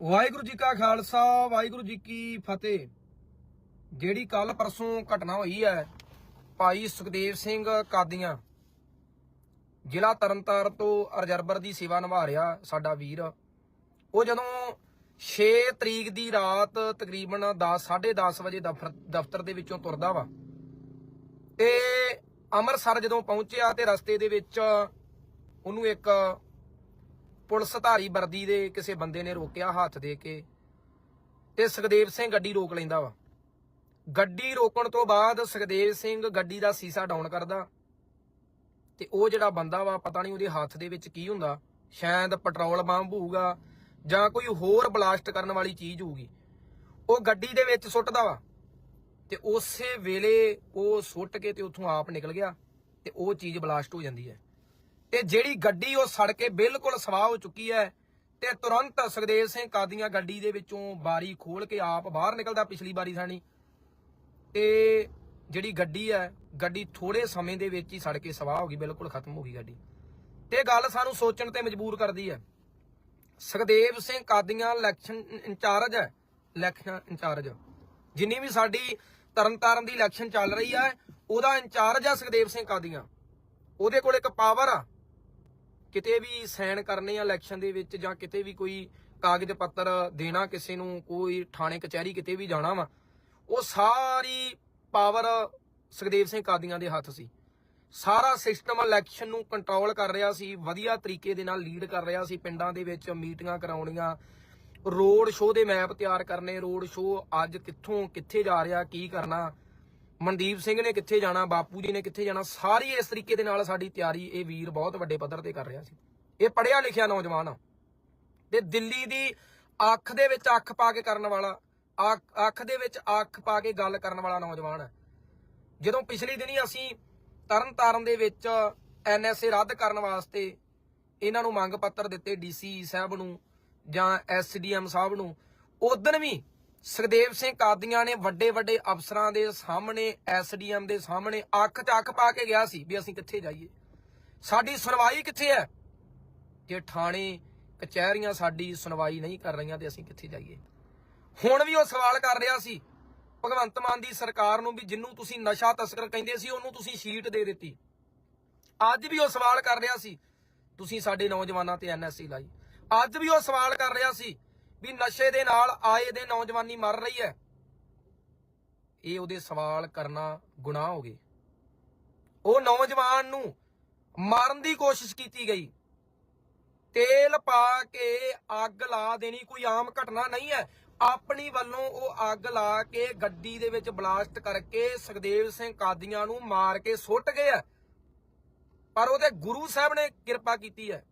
ਵਾਹਿਗੁਰੂ ਜੀ ਕਾ ਖਾਲਸਾ, ਵਾਹਿਗੁਰੂ ਜੀ ਕੀ ਫਤਿਹ। ਜਿਹੜੀ ਕੱਲ ਪਰਸੋਂ ਘਟਨਾ ਹੋਈ ਹੈ, ਭਾਈ ਸੁਖਦੇਵ ਸਿੰਘ ਕਾਦੀਆਂ, ਜ਼ਿਲ੍ਹਾ ਤਰਨਤਾਰਨ ਤੋਂ ਰਿਜ਼ਰਵਰ ਦੀ ਸੇਵਾ ਨਿਭਾ ਰਿਹਾ ਸਾਡਾ ਵੀਰ। ਉਹ ਜਦੋਂ 6 ਤਰੀਕ ਦੀ ਰਾਤ ਤਕਰੀਬਨ 10 10:30 ਵਜੇ ਦਫ਼ਤਰ ਦਫ਼ਤਰ ਦੇ ਵਿੱਚੋਂ ਤੁਰਦਾ ਵਾ। ਤੇ ਅੰਮ੍ਰਿਤਸਰ ਜਦੋਂ ਪਹੁੰਚਿਆ ਤੇ ਰਸਤੇ ਦੇ ਵਿੱਚ ਉਹਨੂੰ ਇੱਕ ਪੁਲਿਸ ਧਾਰੀ ਵਰਦੀ ਦੇ ਕਿਸੇ ਬੰਦੇ ਨੇ ਰੋਕਿਆ, ਹੱਥ ਦੇ ਕੇ। ਤੇ ਸੁਖਦੇਵ ਸਿੰਘ ਗੱਡੀ ਰੋਕ ਲੈਂਦਾ ਵਾ। ਗੱਡੀ ਰੋਕਣ ਤੋਂ ਬਾਅਦ ਸੁਖਦੇਵ ਸਿੰਘ ਗੱਡੀ ਦਾ ਸੀਸਾ ਡਾਊਨ ਕਰਦਾ। ਤੇ ਉਹ ਜਿਹੜਾ ਬੰਦਾ ਵਾ, ਪਤਾ ਨਹੀਂ ਉਹਦੇ ਹੱਥ ਦੇ ਵਿੱਚ ਕੀ ਹੁੰਦਾ। ਸ਼ਾਇਦ ਪੈਟਰੋਲ ਬੰਬ ਹੋਊਗਾ ਜਾਂ ਕੋਈ ਹੋਰ ਬਲਾਸਟ ਕਰਨ ਵਾਲੀ ਚੀਜ਼ ਹੋਊਗੀ। ਉਹ ਗੱਡੀ ਦੇ ਵਿੱਚ ਸੁੱਟਦਾ ਵਾ। ਤੇ ਉਸੇ ਵੇਲੇ ਉਹ ਸੁੱਟ ਕੇ ਤੇ ਉੱਥੋਂ ਆਪ ਨਿਕਲ ਗਿਆ। ਤੇ ਉਹ ਚੀਜ਼ ਬਲਾਸਟ ਹੋ ਜਾਂਦੀ ਹੈ। ਤੇ ਜਿਹੜੀ ਗੱਡੀ ਉਹ ਸੜ ਕੇ ਬਿਲਕੁਲ ਸਵਾਹ ਹੋ ਚੁੱਕੀ ਹੈ ਤੇ ਤੁਰੰਤ ਸੁਖਦੇਵ ਸਿੰਘ ਕਾਦੀਆਂ ਗੱਡੀ ਦੇ ਵਿੱਚੋਂ ਬਾਰੀ ਖੋਲ ਕੇ ਆਪ ਬਾਹਰ ਨਿਕਲਦਾ ਪਿਛਲੀ ਵਾਰੀ ਸਾਣੀ ਤੇ ਜਿਹੜੀ ਗੱਡੀ ਹੈ, ਗੱਡੀ ਥੋੜੇ ਸਮੇਂ ਦੇ ਵਿੱਚ ਹੀ ਸੜ ਕੇ ਸਵਾਹ ਹੋ ਗਈ, ਬਿਲਕੁਲ ਖਤਮ ਹੋ ਗਈ ਗੱਡੀ। ਤੇ ਗੱਲ ਸਾਨੂੰ ਸੋਚਣ ਤੇ ਮਜਬੂਰ ਕਰਦੀ ਹੈ। ਸੁਖਦੇਵ ਸਿੰਘ ਕਾਦੀਆਂ ਇਲੈਕਸ਼ਨ ਇੰਚਾਰਜ ਹੈ ਇਲੈਕਸ਼ਨ ਇੰਚਾਰਜ ਜਿੰਨੀ ਵੀ ਸਾਡੀ ਤਰਨਤਾਰਨ ਦੀ ਇਲੈਕਸ਼ਨ ਚੱਲ ਰਹੀ ਹੈ, ਉਹਦਾ ਇੰਚਾਰਜ ਹੈ ਸੁਖਦੇਵ ਸਿੰਘ ਕਾਦੀਆਂ। ਉਹਦੇ ਕੋਲ ਇੱਕ ਪਾਵਰ ਆ। ਕਿਤੇ ਵੀ ਸਾਈਨ ਕਰਨੇ ਆ ਇਲੈਕਸ਼ਨ ਦੇ ਵਿੱਚ ਜਾਂ ਕਿਤੇ ਵੀ ਕੋਈ ਕਾਗਜ਼ ਪੱਤਰ ਦੇਣਾ ਕਿਸੇ ਨੂੰ, ਕੋਈ ਥਾਣੇ, ਕਚਹਿਰੀ ਕਿਤੇ ਵੀ ਜਾਣਾ ਵਾ, ਉਹ ਸਾਰੀ ਪਾਵਰ ਸੁਖਦੇਵ ਸਿੰਘ ਕਾਦੀਆਂ ਦੇ ਹੱਥ ਸੀ। ਸਾਰਾ ਸਿਸਟਮ ਇਲੈਕਸ਼ਨ ਨੂੰ ਕੰਟਰੋਲ ਕਰ ਰਿਹਾ ਸੀ, ਵਧੀਆ ਤਰੀਕੇ ਦੇ ਨਾਲ ਲੀਡ ਕਰ ਰਿਹਾ ਸੀ ਪਿੰਡਾਂ ਦੇ ਵਿੱਚ, ਮੀਟਿੰਗਾਂ ਕਰਾਉਣੀਆਂ ਰੋਡ ਸ਼ੋਅ ਦੇ ਮੈਪ ਤਿਆਰ ਕਰਨੇ ਰੋਡ ਸ਼ੋਅ ਅੱਜ ਕਿੱਥੋਂ, ਕਿੱਥੇ ਜਾ ਰਿਹਾ, ਕੀ ਕਰਨਾ ਮਨਦੀਪ ਸਿੰਘ ਨੇ ਕਿੱਥੇ ਜਾਣਾ, ਬਾਪੂ ਜੀ ਨੇ ਕਿੱਥੇ ਜਾਣਾ, ਸਾਰੀ ਇਸ ਤਰੀਕੇ ਦੇ ਨਾਲ ਸਾਡੀ ਤਿਆਰੀ ਇਹ ਵੀਰ ਬਹੁਤ ਵੱਡੇ ਪੱਧਰ ਤੇ ਕਰ ਰਿਹਾ ਸੀ। ਇਹ ਪੜਿਆ ਲਿਖਿਆ ਨੌਜਵਾਨ ਆ। ਤੇ ਦਿੱਲੀ ਦੀ ਅੱਖ ਦੇ ਵਿੱਚ ਅੱਖ ਪਾ ਕੇ ਕਰਨ ਵਾਲਾ, ਅੱਖ- ਦੇ ਵਿੱਚ ਅੱਖ ਪਾ ਕੇ ਗੱਲ ਕਰਨ ਵਾਲਾ ਨੌਜਵਾਨ ਹੈ ਜਦੋਂ ਪਿਛਲੀ ਦਿਨੀ ਅਸੀਂ ਤਰਨ ਤਾਰਨ ਦੇ ਵਿੱਚ ਐਨਐਸਏ ਰੱਦ ਕਰਨ ਵਾਸਤੇ ਇਹਨਾਂ ਨੂੰ ਮੰਗ ਪੱਤਰ ਦਿੱਤੇ ਡੀਸੀ ਸਾਹਿਬ ਨੂੰ ਜਾਂ ਐਸਡੀਐਮ ਸਾਹਿਬ ਨੂੰ ਉਦੋਂ ਵੀ ਸੁਖਦੇਵ ਸਿੰਘ ਕਾਦੀਆਂ ਨੇ ਵੱਡੇ ਵੱਡੇ ਅਫਸਰਾਂ ਦੇ ਸਾਹਮਣੇ, ਐਸਡੀਐਮ ਦੇ ਸਾਹਮਣੇ ਅੱਖ 'ਚ ਅੱਖ ਪਾ ਕੇ ਗਿਆ ਸੀ ਵੀ ਅਸੀਂ ਕਿੱਥੇ ਜਾਈਏ। ਸਾਡੀ ਸੁਣਵਾਈ ਕਿੱਥੇ ਹੈ? ਜੇ ਥਾਣੇ, ਕਚਹਿਰੀਆਂ ਸਾਡੀ ਸੁਣਵਾਈ ਨਹੀਂ ਕਰ ਰਹੀਆਂ ਤੇ ਅਸੀਂ ਕਿੱਥੇ ਜਾਈਏ? ਹੁਣ ਵੀ ਉਹ ਸਵਾਲ ਕਰ ਰਿਹਾ ਸੀ, ਭਗਵੰਤ ਮਾਨ ਦੀ ਸਰਕਾਰ ਨੂੰ ਵੀ ਜਿੰਨੂੰ ਤੁਸੀਂ ਨਸ਼ਾ ਤਸਕਰ ਕਹਿੰਦੇ ਸੀ, ਉਹਨੂੰ ਤੁਸੀਂ ਸ਼ੀਟ ਦੇ ਦਿੱਤੀ। ਅੱਜ ਵੀ ਉਹ ਸਵਾਲ ਕਰ ਰਿਹਾ ਸੀ, ਤੁਸੀਂ ਸਾਡੇ ਨੌਜਵਾਨਾਂ ਤੇ ਐਨਐਸਸੀ ਲਾਈ। ਅੱਜ ਵੀ ਉਹ ਸਵਾਲ ਕਰ ਰਿਹਾ ਸੀ ਵੀ ਨਸ਼ੇ ਦੇ ਨਾਲ ਆਏ ਦੇ ਨੌਜਵਾਨੀ ਮਰ ਰਹੀ ਹੈ। ਇਹ ਉਹਦੇ ਸਵਾਲ ਕਰਨਾ ਗੁਨਾਹ ਹੋ ਗਏ। ਉਹ ਨੌਜਵਾਨ ਨੂੰ ਮਾਰਨ ਦੀ ਕੋਸ਼ਿਸ਼ ਕੀਤੀ ਗਈ। ਤੇਲ ਪਾ ਕੇ ਅੱਗ ਲਾ ਦੇਣੀ ਕੋਈ ਆਮ ਘਟਨਾ ਨਹੀਂ ਹੈ। ਆਪਣੀ ਵੱਲੋਂ ਉਹ ਅੱਗ ਲਾ ਕੇ ਗੱਡੀ ਦੇ ਵਿੱਚ ਬਲਾਸਟ ਕਰਕੇ ਸੁਖਦੇਵ ਸਿੰਘ ਕਾਦੀਆਂ ਨੂੰ ਮਾਰ ਕੇ ਸੁੱਟ ਗਏ ਆ ਪਰ ਉਹਦੇ ਗੁਰੂ ਸਾਹਿਬ ਨੇ ਕਿਰਪਾ ਕੀਤੀ ਹੈ।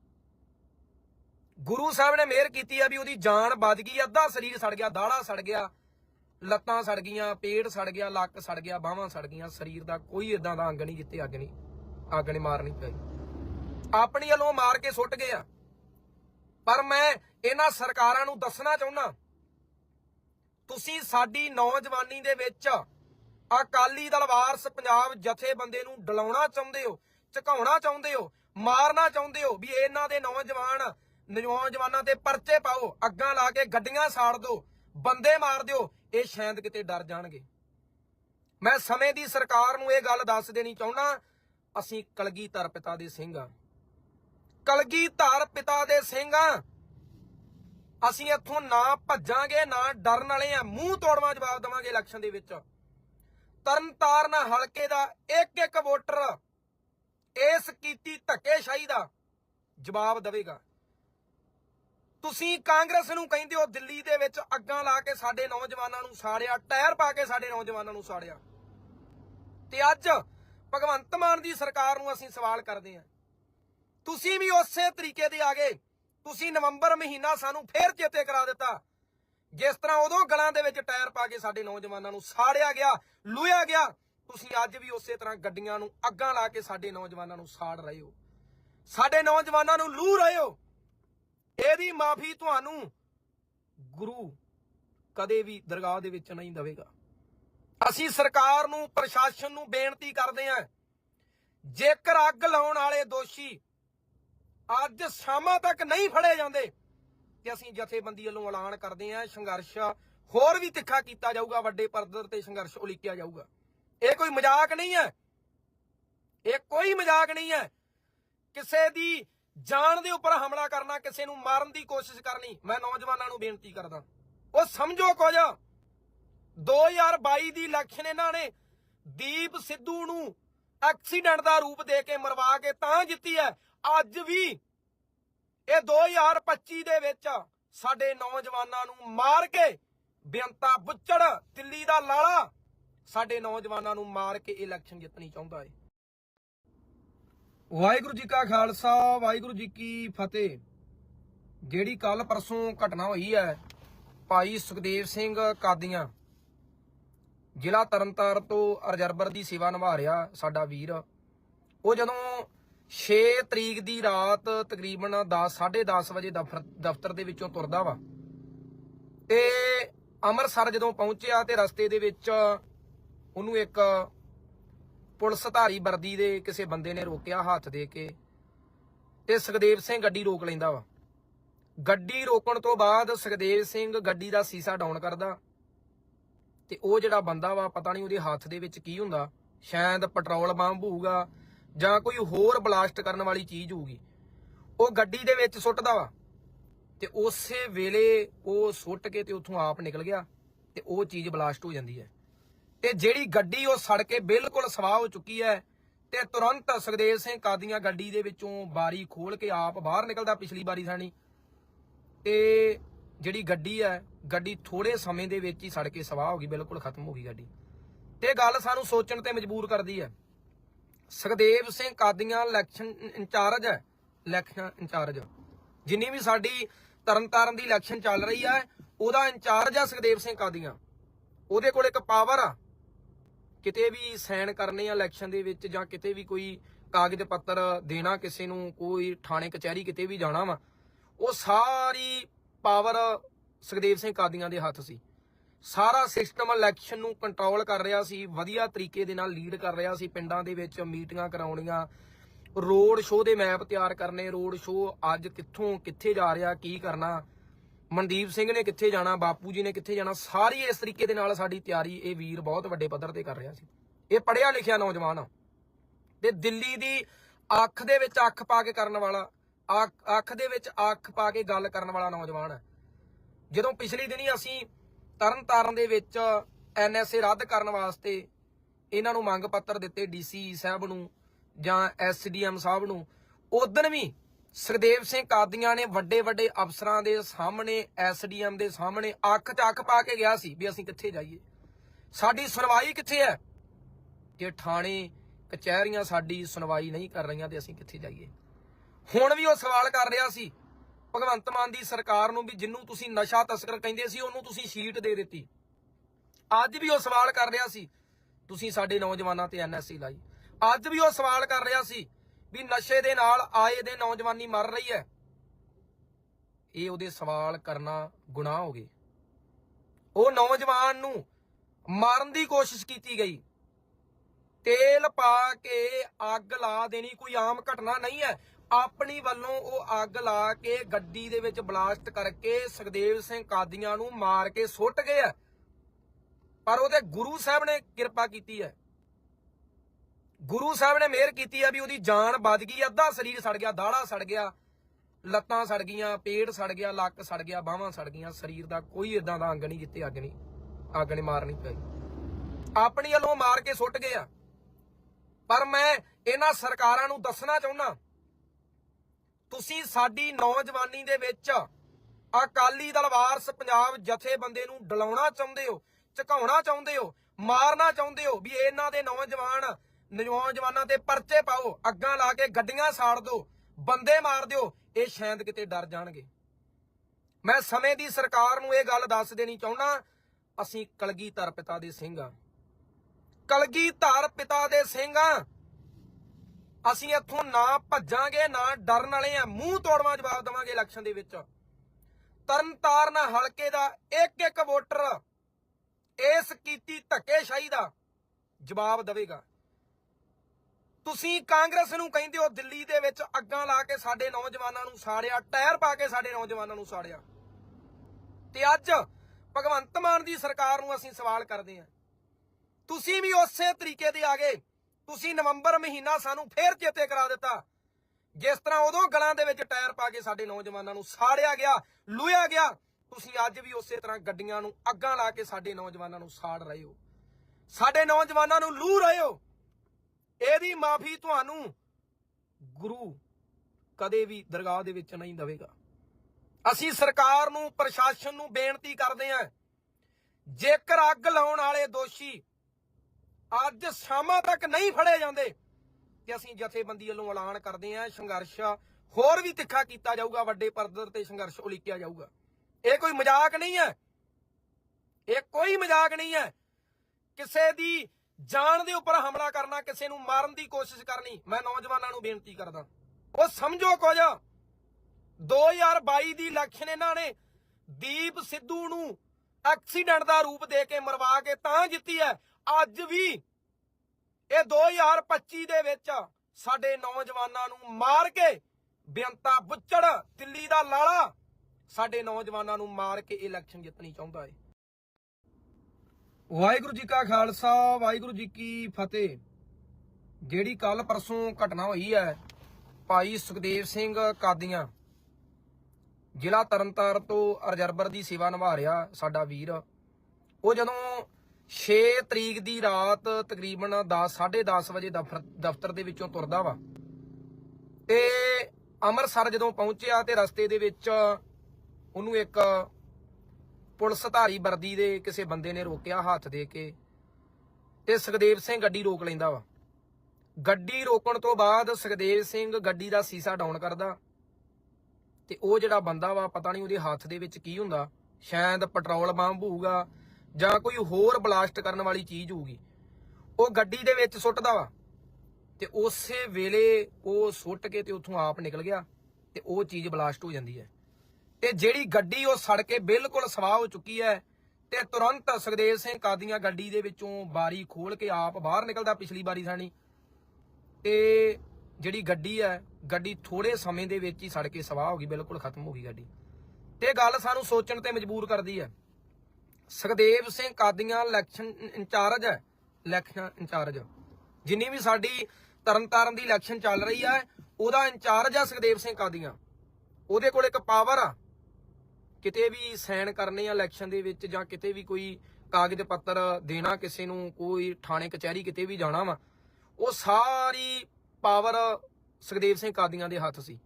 ਗੁਰੂ ਸਾਹਿਬ ਨੇ ਮਿਹਰ ਕੀਤੀ ਹੈ ਵੀ ਉਹਦੀ ਜਾਨ ਬਚ ਗਈ, ਅੱਧਾ ਸਰੀਰ ਸੜ ਗਿਆ ਦਾੜਾ ਸੜ ਗਿਆ, ਲੱਤਾਂ ਸੜ ਗਈਆਂ, ਪੇਟ ਸੜ ਗਿਆ, ਲੱਕ ਸੜ ਗਿਆ, ਬਾਹਾਂ ਸੜ ਗਈਆਂ, ਸਰੀਰ ਦਾ ਕੋਈ ਇਦਾਂ ਦਾ ਅੰਗ ਨਹੀਂ ਜਿੱਤੇ ਅੱਗ ਨਹੀਂ ਅੱਗ ਨਹੀਂ ਮਾਰਨੀ ਪਈ। ਆਪਣੀ ਵੱਲੋਂ ਮਾਰ ਕੇ ਸੁੱਟ ਗਏ ਆ। ਪਰ ਮੈਂ ਇਹਨਾਂ ਸਰਕਾਰਾਂ ਨੂੰ ਦੱਸਣਾ ਚਾਹੁੰਦਾ ਤੁਸੀਂ ਸਾਡੀ ਨੌਜਵਾਨੀ ਦੇ ਵਿੱਚ ਅਕਾਲੀ ਦਲ ਵਾਰਸ ਪੰਜਾਬ ਜਥੇਬੰਦੇ ਨੂੰ ਡਲਾਉਣਾ ਚਾਹੁੰਦੇ ਹੋ, ਝਕਾਉਣਾ ਚਾਹੁੰਦੇ ਹੋ, ਮਾਰਨਾ ਚਾਹੁੰਦੇ ਹੋ ਵੀ ਇਹਨਾਂ ਦੇ ਨੌਜਵਾਨ ਨੌਜਵਾਨਾਂ ਤੇ ਪਰਚੇ ਪਾਓ, ਅੱਗਾਂ ਲਾ ਕੇ ਗੱਡੀਆਂ ਸਾੜ ਦਿਓ, ਬੰਦੇ ਮਾਰ ਦਿਓ, ਇਹ ਸ਼ਾਇਦ ਕਿਤੇ ਡਰ ਜਾਣਗੇ। ਮੈਂ ਸਮੇਂ ਦੀ ਸਰਕਾਰ ਨੂੰ ਇਹ ਗੱਲ ਦੱਸ ਦੇਣੀ ਚਾਹੁੰਦਾ, ਅਸੀਂ ਕਲਗੀਧਰ ਪਿਤਾ ਦੇ ਸਿੰਘ ਆ ਕਲਗੀਧਰ ਪਿਤਾ ਦੇ ਸਿੰਘ ਆ ਅਸੀਂ ਇੱਥੋਂ ਨਾ ਭੱਜਾਂਗੇ, ਨਾ ਡਰਨ ਵਾਲੇ ਆ ਮੂੰਹ ਤੋੜਵਾ ਜਵਾਬ ਦੇਵਾਂਗੇ ਇਲੈਕਸ਼ਨ ਦੇ ਵਿੱਚ। ਤਰਨਤਾਰਨ ਹਲਕੇ ਦਾ ਇੱਕ ਇੱਕ ਵੋਟਰ ਇਸ ਕੀਤੀ ਧੱਕੇਸ਼ਾਹੀ ਦਾ ਜਵਾਬ ਦੇਵੇਗਾ। ਤੁਸੀਂ ਕਾਂਗਰਸ ਨੂੰ ਕਹਿੰਦੇ ਹੋ ਦਿੱਲੀ ਦੇ ਵਿੱਚ ਅੱਗਾਂ ਲਾ ਕੇ ਸਾਡੇ ਨੌਜਵਾਨਾਂ ਨੂੰ ਸਾੜਿਆ, ਟਾਇਰ ਪਾ ਕੇ ਸਾਡੇ ਨੌਜਵਾਨਾਂ ਨੂੰ ਸਾੜਿਆ। ਤੇ ਅੱਜ ਭਗਵੰਤ ਮਾਨ ਦੀ ਸਰਕਾਰ ਨੂੰ ਅਸੀਂ ਸਵਾਲ ਕਰਦੇ ਹਾਂ। ਤੁਸੀਂ ਵੀ ਉਸੇ ਤਰੀਕੇ ਦੇ ਆ ਗਏ। ਤੁਸੀਂ ਨਵੰਬਰ ਮਹੀਨਾ ਸਾਨੂੰ ਫੇਰ ਚੇਤੇ ਕਰਾ ਦਿੱਤਾ। ਜਿਸ ਤਰ੍ਹਾਂ ਉਦੋਂ ਗਲਾਂ ਦੇ ਵਿੱਚ ਟਾਇਰ ਪਾ ਕੇ ਸਾਡੇ ਨੌਜਵਾਨਾਂ ਨੂੰ ਸਾੜਿਆ ਗਿਆ ਲੂਇਆ ਗਿਆ, ਤੁਸੀਂ ਅੱਜ ਵੀ ਉਸੇ ਤਰ੍ਹਾਂ ਗੱਡੀਆਂ ਨੂੰ ਅੱਗਾਂ ਲਾ ਕੇ ਸਾਡੇ ਨੌਜਵਾਨਾਂ ਨੂੰ ਸਾੜ ਰਹੇ ਹੋ। ਸਾਡੇ ਨੌਜਵਾਨਾਂ ਨੂੰ ਲੂ ਰਹੇ ਹੋ। ਇਹਦੀ ਮਾਫੀ ਤੁਹਾਨੂੰ ਗੁਰੂ ਕਦੇ ਵੀ ਦਰਗਾਹ ਦੇ ਵਿੱਚ ਨਹੀਂ ਦੇਵੇਗਾ। ਅਸੀਂ ਸਰਕਾਰ ਨੂੰ, ਪ੍ਰਸ਼ਾਸਨ ਨੂੰ ਬੇਨਤੀ ਕਰਦੇ ਹਾਂ, ਜੇਕਰ ਅੱਗ ਲਾਉਣ ਵਾਲੇ ਦੋਸ਼ੀ ਅੱਜ ਸ਼ਾਮਾਂ ਤੱਕ ਨਹੀਂ ਫੜੇ ਜਾਂਦੇ, ਤੇ ਅਸੀਂ ਜਥੇਬੰਦੀ ਵੱਲੋਂ ਐਲਾਨ ਕਰਦੇ ਹਾਂ, ਸੰਘਰਸ਼ ਹੋਰ ਵੀ ਤਿੱਖਾ ਕੀਤਾ ਜਾਊਗਾ, ਵੱਡੇ ਪੱਧਰ ਤੇ ਸੰਘਰਸ਼ ਉਲੀਕਿਆ ਜਾਊਗਾ। ਇਹ ਕੋਈ ਮਜ਼ਾਕ ਨਹੀਂ ਹੈ। ਇਹ ਕੋਈ ਮਜ਼ਾਕ ਨਹੀਂ ਹੈ। ਕਿਸੇ ਦੀ ਜਾਨ ਦੇ ਉੱਪਰ ਹਮਲਾ ਕਰਨਾ, ਕਿਸੇ ਨੂੰ ਮਾਰਨ ਦੀ ਕੋਸ਼ਿਸ਼ ਕਰਨੀ, ਮੈਂ ਨੌਜਵਾਨਾਂ ਨੂੰ ਬੇਨਤੀ ਕਰਦਾ। ਉਹ ਸਮਝੋ ਕੁਝ। 2022 ਦੀ ਇਲੈਕਸ਼ਨ ਇਹਨਾਂ ਨੇ ਦੀਪ ਸਿੱਧੂ ਨੂੰ ਐਕਸੀਡੈਂਟ ਦਾ ਰੂਪ ਦੇ ਕੇ ਮਰਵਾ ਕੇ ਤਾਂ ਜਿੱਤੀ ਹੈ। ਅੱਜ ਵੀ ਇਹ 2025 ਦੇ ਵਿੱਚ ਸਾਡੇ ਨੌਜਵਾਨਾਂ ਨੂੰ ਮਾਰ ਕੇ ਬੇਅੰਤਾ, ਬੁੱਚੜ, ਦਿੱਲੀ ਦਾ ਲਾਲਾ ਸਾਡੇ ਨੌਜਵਾਨਾਂ ਨੂੰ ਮਾਰ ਕੇ ਇਲੈਕਸ਼ਨ ਜਿੱਤਣੀ ਚਾਹੁੰਦਾ ਏ। ਵਾਹਿਗੁਰੂ ਜੀ ਕਾ ਖਾਲਸਾ, ਵਾਹਿਗੁਰੂ ਜੀ ਕੀ ਫਤਿਹ। ਜਿਹੜੀ ਕੱਲ ਪਰਸੋਂ ਘਟਨਾ ਹੋਈ ਹੈ, ਭਾਈ ਸੁਖਦੇਵ ਸਿੰਘ ਕਾਦੀਆਂ, ਜ਼ਿਲ੍ਹਾ ਤਰਨਤਾਰਨ ਤੋਂ ਰਿਜ਼ਰਵਰ ਦੀ ਸੇਵਾ ਨਿਭਾ ਰਿਹਾ ਸਾਡਾ ਵੀਰ। ਉਹ ਜਦੋਂ 6 ਤਰੀਕ ਦੀ ਰਾਤ ਤਕਰੀਬਨ 10 10:30 ਵਜੇ ਦਫ਼ਤਰ ਦਫ਼ਤਰ ਦੇ ਵਿੱਚੋਂ ਤੁਰਦਾ ਵਾ। ਤੇ ਅੰਮ੍ਰਿਤਸਰ ਜਦੋਂ ਪਹੁੰਚਿਆ ਤੇ ਰਸਤੇ ਦੇ ਵਿੱਚ ਉਹਨੂੰ ਇੱਕ ਪੁਲਿਸ ਧਾਰੀ ਵਰਦੀ ਦੇ ਕਿਸੇ ਬੰਦੇ ਨੇ ਰੋਕਿਆ, ਹੱਥ ਦੇ ਕੇ। ਤੇ ਸੁਖਦੇਵ ਸਿੰਘ ਗੱਡੀ ਰੋਕ ਲੈਂਦਾ ਵਾ। ਗੱਡੀ ਰੋਕਣ ਤੋਂ ਬਾਅਦ ਸੁਖਦੇਵ ਸਿੰਘ ਗੱਡੀ ਦਾ ਸੀਸਾ ਡਾਊਨ ਕਰਦਾ। ਤੇ ਉਹ ਜਿਹੜਾ ਬੰਦਾ ਵਾ, ਪਤਾ ਨਹੀਂ ਉਹਦੇ ਹੱਥ ਦੇ ਵਿੱਚ ਕੀ ਹੁੰਦਾ। ਸ਼ਾਇਦ ਪੈਟਰੋਲ ਬੰਬ ਹੋਊਗਾ ਜਾਂ ਕੋਈ ਹੋਰ ਬਲਾਸਟ ਕਰਨ ਵਾਲੀ ਚੀਜ਼ ਹੋਊਗੀ। ਉਹ ਗੱਡੀ ਦੇ ਵਿੱਚ ਸੁੱਟਦਾ ਵਾ। ਤੇ ਉਸੇ ਵੇਲੇ ਉਹ ਸੁੱਟ ਕੇ ਤੇ ਉੱਥੋਂ ਆਪ ਨਿਕਲ ਗਿਆ। ਤੇ ਉਹ ਚੀਜ਼ ਬਲਾਸਟ ਹੋ ਜਾਂਦੀ ਹੈ। ਤੇ ਜਿਹੜੀ ਗੱਡੀ ਉਹ ਸੜ ਕੇ ਬਿਲਕੁਲ ਸਵਾਹ ਹੋ ਚੁੱਕੀ ਹੈ ਤੇ ਤੁਰੰਤ ਸੁਖਦੇਵ ਸਿੰਘ ਕਾਦੀਆਂ ਗੱਡੀ ਦੇ ਵਿੱਚੋਂ ਬਾਰੀ ਖੋਲ ਕੇ ਆਪ ਬਾਹਰ ਨਿਕਲਦਾ ਪਿਛਲੀ ਵਾਰੀ ਸਾਣੀ ਤੇ ਜਿਹੜੀ ਗੱਡੀ ਹੈ, ਗੱਡੀ ਥੋੜੇ ਸਮੇਂ ਦੇ ਵਿੱਚ ਹੀ ਸੜ ਕੇ ਸਵਾਹ ਹੋ ਗਈ, ਬਿਲਕੁਲ ਖਤਮ ਹੋ ਗਈ ਗੱਡੀ। ਤੇ ਗੱਲ ਸਾਨੂੰ ਸੋਚਣ ਤੇ ਮਜਬੂਰ ਕਰਦੀ ਹੈ। ਸੁਖਦੇਵ ਸਿੰਘ ਕਾਦੀਆਂ ਇਲੈਕਸ਼ਨ ਇੰਚਾਰਜ ਹੈ ਇਲੈਕਸ਼ਨ ਇੰਚਾਰਜ। ਜਿੰਨੀ ਵੀ ਸਾਡੀ ਤਰਨਤਾਰਨ ਦੀ ਇਲੈਕਸ਼ਨ ਚੱਲ ਰਹੀ ਹੈ, ਉਹਦਾ ਇੰਚਾਰਜ ਆ ਸੁਖਦੇਵ ਸਿੰਘ ਕਾਦੀਆਂ। ਉਹਦੇ ਕੋਲ ਇੱਕ ਪਾਵਰ ਆ। ਕਿਤੇ ਵੀ ਸਾਈਨ ਕਰਨੇ ਆ ਇਲੈਕਸ਼ਨ ਦੇ ਵਿੱਚ ਜਾਂ ਕਿਤੇ ਵੀ ਕੋਈ ਕਾਗਜ਼ ਪੱਤਰ ਦੇਣਾ ਕਿਸੇ ਨੂੰ, ਕੋਈ ਥਾਣੇ, ਕਚਹਿਰੀ ਕਿਤੇ ਵੀ ਜਾਣਾ ਵਾ, ਉਹ ਸਾਰੀ ਪਾਵਰ ਸੁਖਦੇਵ ਸਿੰਘ ਕਾਦੀਆਂ ਦੇ ਹੱਥ ਸੀ। ਸਾਰਾ ਸਿਸਟਮ ਇਲੈਕਸ਼ਨ ਨੂੰ ਕੰਟਰੋਲ ਕਰ ਰਿਹਾ ਸੀ, ਵਧੀਆ ਤਰੀਕੇ ਦੇ ਨਾਲ ਲੀਡ ਕਰ ਰਿਹਾ ਸੀ ਪਿੰਡਾਂ ਦੇ ਵਿੱਚ, ਮੀਟਿੰਗਾਂ ਕਰਾਉਣੀਆਂ ਰੋਡ ਸ਼ੋਅ ਦੇ ਮੈਪ ਤਿਆਰ ਕਰਨੇ ਰੋਡ ਸ਼ੋਅ ਅੱਜ ਕਿੱਥੋਂ, ਕਿੱਥੇ ਜਾ ਰਿਹਾ, ਕੀ ਕਰਨਾ ਮਨਦੀਪ ਸਿੰਘ ਨੇ ਕਿੱਥੇ ਜਾਣਾ, ਬਾਪੂ ਜੀ ਨੇ ਕਿੱਥੇ ਜਾਣਾ, ਸਾਰੀ ਇਸ ਤਰੀਕੇ ਦੇ ਨਾਲ ਸਾਡੀ ਤਿਆਰੀ ਇਹ ਵੀਰ ਬਹੁਤ ਵੱਡੇ ਪੱਧਰ ਤੇ ਕਰ ਰਿਹਾ ਸੀ। ਇਹ ਪੜਿਆ ਲਿਖਿਆ ਨੌਜਵਾਨ ਆ। ਤੇ ਦਿੱਲੀ ਦੀ ਅੱਖ ਦੇ ਵਿੱਚ ਅੱਖ ਪਾ ਕੇ ਕਰਨ ਵਾਲਾ, ਅੱਖ- ਅੱਖ ਦੇ ਵਿੱਚ ਅੱਖ ਪਾ ਕੇ ਗੱਲ ਕਰਨ ਵਾਲਾ ਨੌਜਵਾਨ ਹੈ ਜਦੋਂ ਪਿਛਲੀ ਦਿਨੀ ਅਸੀਂ ਤਰਨ ਤਾਰਨ ਦੇ ਵਿੱਚ ਐਨਐਸਏ ਰੱਦ ਕਰਨ ਵਾਸਤੇ ਇਹਨਾਂ ਨੂੰ ਮੰਗ ਪੱਤਰ ਦਿੱਤੇ ਡੀਸੀ ਸਾਹਿਬ ਨੂੰ ਜਾਂ ਐਸਡੀਐਮ ਸਾਹਿਬ ਨੂੰ ਉਦੋਂ ਵੀ ਸੁਖਦੇਵ ਸਿੰਘ ਕਾਦੀਆਂ ਨੇ ਵੱਡੇ ਵੱਡੇ ਅਫਸਰਾਂ ਦੇ ਸਾਹਮਣੇ, ਐਸਡੀਐਮ ਦੇ ਸਾਹਮਣੇ ਅੱਖ 'ਚ ਅੱਖ ਪਾ ਕੇ ਗਿਆ ਸੀ ਵੀ ਅਸੀਂ ਕਿੱਥੇ ਜਾਈਏ। ਸਾਡੀ ਸੁਣਵਾਈ ਕਿੱਥੇ ਹੈ? ਜੇ ਥਾਣੇ, ਕਚਹਿਰੀਆਂ ਸਾਡੀ ਸੁਣਵਾਈ ਨਹੀਂ ਕਰ ਰਹੀਆਂ ਤੇ ਅਸੀਂ ਕਿੱਥੇ ਜਾਈਏ? ਹੁਣ ਵੀ ਉਹ ਸਵਾਲ ਕਰ ਰਿਹਾ ਸੀ, ਭਗਵੰਤ ਮਾਨ ਦੀ ਸਰਕਾਰ ਨੂੰ ਵੀ ਜਿੰਨੂੰ ਤੁਸੀਂ ਨਸ਼ਾ ਤਸਕਰ ਕਹਿੰਦੇ ਸੀ, ਉਹਨੂੰ ਤੁਸੀਂ ਸ਼ੀਟ ਦੇ ਦਿੱਤੀ। ਅੱਜ ਵੀ ਉਹ ਸਵਾਲ ਕਰ ਰਿਹਾ ਸੀ, ਤੁਸੀਂ ਸਾਡੇ ਨੌਜਵਾਨਾਂ ਤੇ ਐਨਐਸਸੀ ਲਾਈ। ਅੱਜ ਵੀ ਉਹ ਸਵਾਲ ਕਰ ਰਿਹਾ ਸੀ ਵੀ ਨਸ਼ੇ ਦੇ ਨਾਲ ਆਏ ਦੇ ਨੌਜਵਾਨੀ ਮਰ ਰਹੀ ਹੈ। ਇਹ ਉਹਦੇ ਸਵਾਲ ਕਰਨਾ ਗੁਨਾਹ ਹੋ ਗਏ। ਉਹ ਨੌਜਵਾਨ ਨੂੰ ਮਾਰਨ ਦੀ ਕੋਸ਼ਿਸ਼ ਕੀਤੀ ਗਈ। ਤੇਲ ਪਾ ਕੇ ਅੱਗ ਲਾ ਦੇਣੀ ਕੋਈ ਆਮ ਘਟਨਾ ਨਹੀਂ ਹੈ। ਆਪਣੀ ਵੱਲੋਂ ਉਹ ਅੱਗ ਲਾ ਕੇ ਗੱਡੀ ਦੇ ਵਿੱਚ ਬਲਾਸਟ ਕਰਕੇ ਸੁਖਦੇਵ ਸਿੰਘ ਕਾਦੀਆਂ ਨੂੰ ਮਾਰ ਕੇ ਸੁੱਟ ਗਏ ਆ ਪਰ ਉਹਦੇ ਗੁਰੂ ਸਾਹਿਬ ਨੇ ਕਿਰਪਾ ਕੀਤੀ ਹੈ। ਗੁਰੂ ਸਾਹਿਬ ਨੇ ਮਿਹਰ ਕੀਤੀ ਹੈ ਵੀ ਉਹਦੀ ਜਾਨ ਬਚ ਗਈ, ਅੱਧਾ ਸਰੀਰ ਸੜ ਗਿਆ ਦਾੜਾ ਸੜ ਗਿਆ, ਲੱਤਾਂ ਸੜ ਗਈਆਂ, ਪੇਟ ਸੜ ਗਿਆ, ਲੱਕ ਸੜ ਗਿਆ, ਬਾਹਾਂ ਸੜ ਗਈਆਂ, ਸਰੀਰ ਦਾ ਕੋਈ ਇਦਾਂ ਦਾ ਅੰਗ ਨਹੀਂ ਜਿੱਤੇ ਅੱਗ ਨਹੀਂ, ਅੱਗ ਨੇ ਮਾਰਨੀ ਪਈ। ਆਪਣੀ ਵੱਲੋਂ ਮਾਰ ਕੇ ਸੁੱਟ ਗਏ ਆ। ਪਰ ਮੈਂ ਇਹਨਾਂ ਸਰਕਾਰਾਂ ਨੂੰ ਦੱਸਣਾ ਚਾਹੁੰਦਾ ਤੁਸੀਂ ਸਾਡੀ ਨੌਜਵਾਨੀ ਦੇ ਵਿੱਚ ਅਕਾਲੀ ਦਲ ਵਾਰਸ ਪੰਜਾਬ ਜਥੇਬੰਦੇ ਨੂੰ ਡਲਾਉਣਾ ਚਾਹੁੰਦੇ ਹੋ, ਝਕਾਉਣਾ ਚਾਹੁੰਦੇ ਹੋ, ਮਾਰਨਾ ਚਾਹੁੰਦੇ ਹੋ ਵੀ ਇਹਨਾਂ ਦੇ ਨੌਜਵਾਨ ਨੌਜਵਾਨਾਂ ਤੇ ਪਰਚੇ ਪਾਓ, ਅੱਗਾਂ ਲਾ ਕੇ ਗੱਡੀਆਂ ਸਾੜ ਦਿਓ, ਬੰਦੇ ਮਾਰ ਦਿਓ, ਇਹ ਸ਼ਾਇਦ ਕਿਤੇ ਡਰ ਜਾਣਗੇ। ਮੈਂ ਸਮੇਂ ਦੀ ਸਰਕਾਰ ਨੂੰ ਇਹ ਗੱਲ ਦੱਸ ਦੇਣੀ ਚਾਹੁੰਦਾ, ਅਸੀਂ ਕਲਗੀਧਰ ਪਿਤਾ ਦੇ ਸਿੰਘ ਆ ਕਲਗੀਧਰ ਪਿਤਾ ਦੇ ਸਿੰਘ ਆ ਅਸੀਂ ਇੱਥੋਂ ਨਾ ਭੱਜਾਂਗੇ, ਨਾ ਡਰਨ ਵਾਲੇ ਆ ਮੂੰਹ ਤੋੜਵਾ ਜਵਾਬ ਦੇਵਾਂਗੇ ਇਲੈਕਸ਼ਨ ਦੇ ਵਿੱਚ। ਤਰਨਤਾਰਨ ਹਲਕੇ ਦਾ ਇੱਕ ਇੱਕ ਵੋਟਰ ਇਸ ਕੀਤੀ ਧੱਕੇਸ਼ਾਹੀ ਦਾ ਜਵਾਬ ਦੇਵੇਗਾ। ਤੁਸੀਂ ਕਾਂਗਰਸ ਨੂੰ ਕਹਿੰਦੇ ਹੋ ਦਿੱਲੀ ਦੇ ਵਿੱਚ ਅੱਗਾਂ ਲਾ ਕੇ ਸਾਡੇ ਨੌਜਵਾਨਾਂ ਨੂੰ ਸਾੜਿਆ, ਟਾਇਰ ਪਾ ਕੇ ਸਾਡੇ ਨੌਜਵਾਨਾਂ ਨੂੰ ਸਾੜਿਆ। ਤੇ ਅੱਜ ਭਗਵੰਤ ਮਾਨ ਦੀ ਸਰਕਾਰ ਨੂੰ ਅਸੀਂ ਸਵਾਲ ਕਰਦੇ ਹਾਂ। ਤੁਸੀਂ ਵੀ ਉਸੇ ਤਰੀਕੇ ਦੇ ਆ ਗਏ। ਤੁਸੀਂ ਨਵੰਬਰ ਮਹੀਨਾ ਸਾਨੂੰ ਫੇਰ ਚੇਤੇ ਕਰਾ ਦਿੱਤਾ। ਜਿਸ ਤਰ੍ਹਾਂ ਉਦੋਂ ਗਲਾਂ ਦੇ ਵਿੱਚ ਟਾਇਰ ਪਾ ਕੇ ਸਾਡੇ ਨੌਜਵਾਨਾਂ ਨੂੰ ਸਾੜਿਆ ਗਿਆ ਲੁਇਆ ਗਿਆ, ਤੁਸੀਂ ਅੱਜ ਵੀ ਉਸੇ ਤਰ੍ਹਾਂ ਗੱਡੀਆਂ ਨੂੰ ਅੱਗਾਂ ਲਾ ਕੇ ਸਾਡੇ ਨੌਜਵਾਨਾਂ ਨੂੰ ਸਾੜ ਰਹੇ ਹੋ। ਸਾਡੇ ਨੌਜਵਾਨਾਂ ਨੂੰ ਲੂ ਰਹੇ ਹੋ। ਇਹਦੀ ਮਾਫੀ ਤੁਹਾਨੂੰ ਗੁਰੂ ਕਦੇ ਵੀ ਦਰਗਾਹ ਦੇ ਵਿੱਚ ਨਹੀਂ ਦੇਵੇਗਾ। ਅਸੀਂ ਸਰਕਾਰ ਨੂੰ, ਪ੍ਰਸ਼ਾਸਨ ਨੂੰ ਬੇਨਤੀ ਕਰਦੇ ਹਾਂ, ਜੇਕਰ ਅੱਗ ਲਾਉਣ ਵਾਲੇ ਦੋਸ਼ੀ ਅੱਜ ਸ਼ਾਮਾਂ ਤੱਕ ਨਹੀਂ ਫੜੇ ਜਾਂਦੇ, ਤੇ ਅਸੀਂ ਜਥੇਬੰਦੀ ਵੱਲੋਂ ਐਲਾਨ ਕਰਦੇ ਹਾਂ, ਸੰਘਰਸ਼ ਹੋਰ ਵੀ ਤਿੱਖਾ ਕੀਤਾ ਜਾਊਗਾ, ਵੱਡੇ ਪੱਧਰ ਤੇ ਸੰਘਰਸ਼ ਉਲੀਕਿਆ ਜਾਊਗਾ। ਇਹ ਕੋਈ ਮਜ਼ਾਕ ਨਹੀਂ ਹੈ। ਇਹ ਕੋਈ ਮਜ਼ਾਕ ਨਹੀਂ ਹੈ। ਕਿਸੇ ਦੀ ਜਾਨ ਦੇ ਉੱਪਰ ਹਮਲਾ ਕਰਨਾ, ਕਿਸੇ ਨੂੰ ਮਾਰਨ ਦੀ ਕੋਸ਼ਿਸ਼ ਕਰਨੀ, ਮੈਂ ਨੌਜਵਾਨਾਂ ਨੂੰ ਬੇਨਤੀ ਕਰਦਾ। ਉਹ ਸਮਝੋ ਕੁਝ। 2022 ਦੀ ਇਲੈਕਸ਼ਨ ਇਹਨਾਂ ਨੇ ਦੀਪ ਸਿੱਧੂ ਨੂੰ ਐਕਸੀਡੈਂਟ ਦਾ ਰੂਪ ਦੇ ਕੇ ਮਰਵਾ ਕੇ ਤਾਂ ਜਿੱਤੀ ਹੈ। ਅੱਜ ਵੀ ਇਹ 2025 ਦੇ ਵਿੱਚ ਸਾਡੇ ਨੌਜਵਾਨਾਂ ਨੂੰ ਮਾਰ ਕੇ ਬੇਅੰਤਾ ਬੁੱਚੜ, ਦਿੱਲੀ ਦਾ ਲਾਲਾ ਸਾਡੇ ਨੌਜਵਾਨਾਂ ਨੂੰ ਮਾਰ ਕੇ ਇਲੈਕਸ਼ਨ ਜਿੱਤਣੀ ਚਾਹੁੰਦਾ ਏ ਵਾਹਿਗੁਰੂ ਜੀ ਕਾ ਖਾਲਸਾ, ਵਾਹਿਗੁਰੂ ਜੀ ਕੀ ਫਤਿਹ। ਜਿਹੜੀ ਕੱਲ ਪਰਸੋਂ ਘਟਨਾ ਹੋਈ ਹੈ, ਭਾਈ ਸੁਖਦੇਵ ਸਿੰਘ ਕਾਦੀਆਂ, ਜ਼ਿਲ੍ਹਾ ਤਰਨਤਾਰਨ ਤੋਂ ਰਿਜ਼ਰਵਰ ਦੀ ਸੇਵਾ ਨਿਭਾ ਰਿਹਾ ਸਾਡਾ ਵੀਰ। ਉਹ ਜਦੋਂ 6 ਤਰੀਕ ਦੀ ਰਾਤ ਤਕਰੀਬਨ 10 10:30 ਵਜੇ ਦਫ਼ਤਰ ਦਫ਼ਤਰ ਦੇ ਵਿੱਚੋਂ ਤੁਰਦਾ ਵਾ। ਤੇ ਅੰਮ੍ਰਿਤਸਰ ਜਦੋਂ ਪਹੁੰਚਿਆ ਤੇ ਰਸਤੇ ਦੇ ਵਿੱਚ ਉਹਨੂੰ ਇੱਕ ਪੁਲਿਸ ਧਾਰੀ ਵਰਦੀ ਦੇ ਕਿਸੇ ਬੰਦੇ ਨੇ ਰੋਕਿਆ, ਹੱਥ ਦੇ ਕੇ। ਤੇ ਸੁਖਦੇਵ ਸਿੰਘ ਗੱਡੀ ਰੋਕ ਲੈਂਦਾ ਵਾ। ਗੱਡੀ ਰੋਕਣ ਤੋਂ ਬਾਅਦ ਸੁਖਦੇਵ ਸਿੰਘ ਗੱਡੀ ਦਾ ਸੀਸਾ ਡਾਊਨ ਕਰਦਾ। ਤੇ ਉਹ ਜਿਹੜਾ ਬੰਦਾ ਵਾ, ਪਤਾ ਨਹੀਂ ਉਹਦੇ ਹੱਥ ਦੇ ਵਿੱਚ ਕੀ ਹੁੰਦਾ। ਸ਼ਾਇਦ ਪੈਟਰੋਲ ਬੰਬ ਹੋਊਗਾ ਜਾਂ ਕੋਈ ਹੋਰ ਬਲਾਸਟ ਕਰਨ ਵਾਲੀ ਚੀਜ਼ ਹੋਊਗੀ। ਉਹ ਗੱਡੀ ਦੇ ਵਿੱਚ ਸੁੱਟਦਾ ਵਾ। ਤੇ ਉਸੇ ਵੇਲੇ ਉਹ ਸੁੱਟ ਕੇ ਤੇ ਉੱਥੋਂ ਆਪ ਨਿਕਲ ਗਿਆ। ਤੇ ਉਹ ਚੀਜ਼ ਬਲਾਸਟ ਹੋ ਜਾਂਦੀ ਹੈ। ਤੇ ਜਿਹੜੀ ਗੱਡੀ ਉਹ ਸੜ ਕੇ ਬਿਲਕੁਲ ਸਵਾਹ ਹੋ ਚੁੱਕੀ ਹੈ ਤੇ ਤੁਰੰਤ ਸੁਖਦੇਵ ਸਿੰਘ ਕਾਦੀਆਂ ਗੱਡੀ ਦੇ ਵਿੱਚੋਂ ਬਾਰੀ ਖੋਲ ਕੇ ਆਪ ਬਾਹਰ ਨਿਕਲਦਾ ਪਿਛਲੀ ਵਾਰੀ ਸਾਣੀ ਤੇ ਜਿਹੜੀ ਗੱਡੀ ਹੈ, ਗੱਡੀ ਥੋੜੇ ਸਮੇਂ ਦੇ ਵਿੱਚ ਹੀ ਸੜ ਕੇ ਸਵਾਹ ਹੋ ਗਈ, ਬਿਲਕੁਲ ਖਤਮ ਹੋ ਗਈ ਗੱਡੀ। ਤੇ ਗੱਲ ਸਾਨੂੰ ਸੋਚਣ ਤੇ ਮਜਬੂਰ ਕਰਦੀ ਹੈ। ਸੁਖਦੇਵ ਸਿੰਘ ਕਾਦੀਆਂ ਇਲੈਕਸ਼ਨ ਇੰਚਾਰਜ ਹੈ ਇਲੈਕਸ਼ਨ ਇੰਚਾਰਜ। ਜਿੰਨੀ ਵੀ ਸਾਡੀ ਤਰਨਤਾਰਨ ਦੀ ਇਲੈਕਸ਼ਨ ਚੱਲ ਰਹੀ ਹੈ, ਉਹਦਾ ਇੰਚਾਰਜ ਆ ਸੁਖਦੇਵ ਸਿੰਘ ਕਾਦੀਆਂ। ਉਹਦੇ ਕੋਲ ਇੱਕ ਪਾਵਰ ਆ। ਕਿਤੇ ਵੀ ਸਾਈਨ ਕਰਨੇ ਆ ਇਲੈਕਸ਼ਨ ਦੇ ਵਿੱਚ ਜਾਂ ਕਿਤੇ ਵੀ ਕੋਈ ਕਾਗਜ਼ ਪੱਤਰ ਦੇਣਾ ਕਿਸੇ ਨੂੰ, ਕੋਈ ਥਾਣੇ, ਕਚਹਿਰੀ ਕਿਤੇ ਵੀ ਜਾਣਾ ਵਾ, ਉਹ ਸਾਰੀ ਪਾਵਰ ਸੁਖਦੇਵ ਸਿੰਘ ਕਾਦੀਆਂ ਦੇ ਹੱਥ ਸੀ।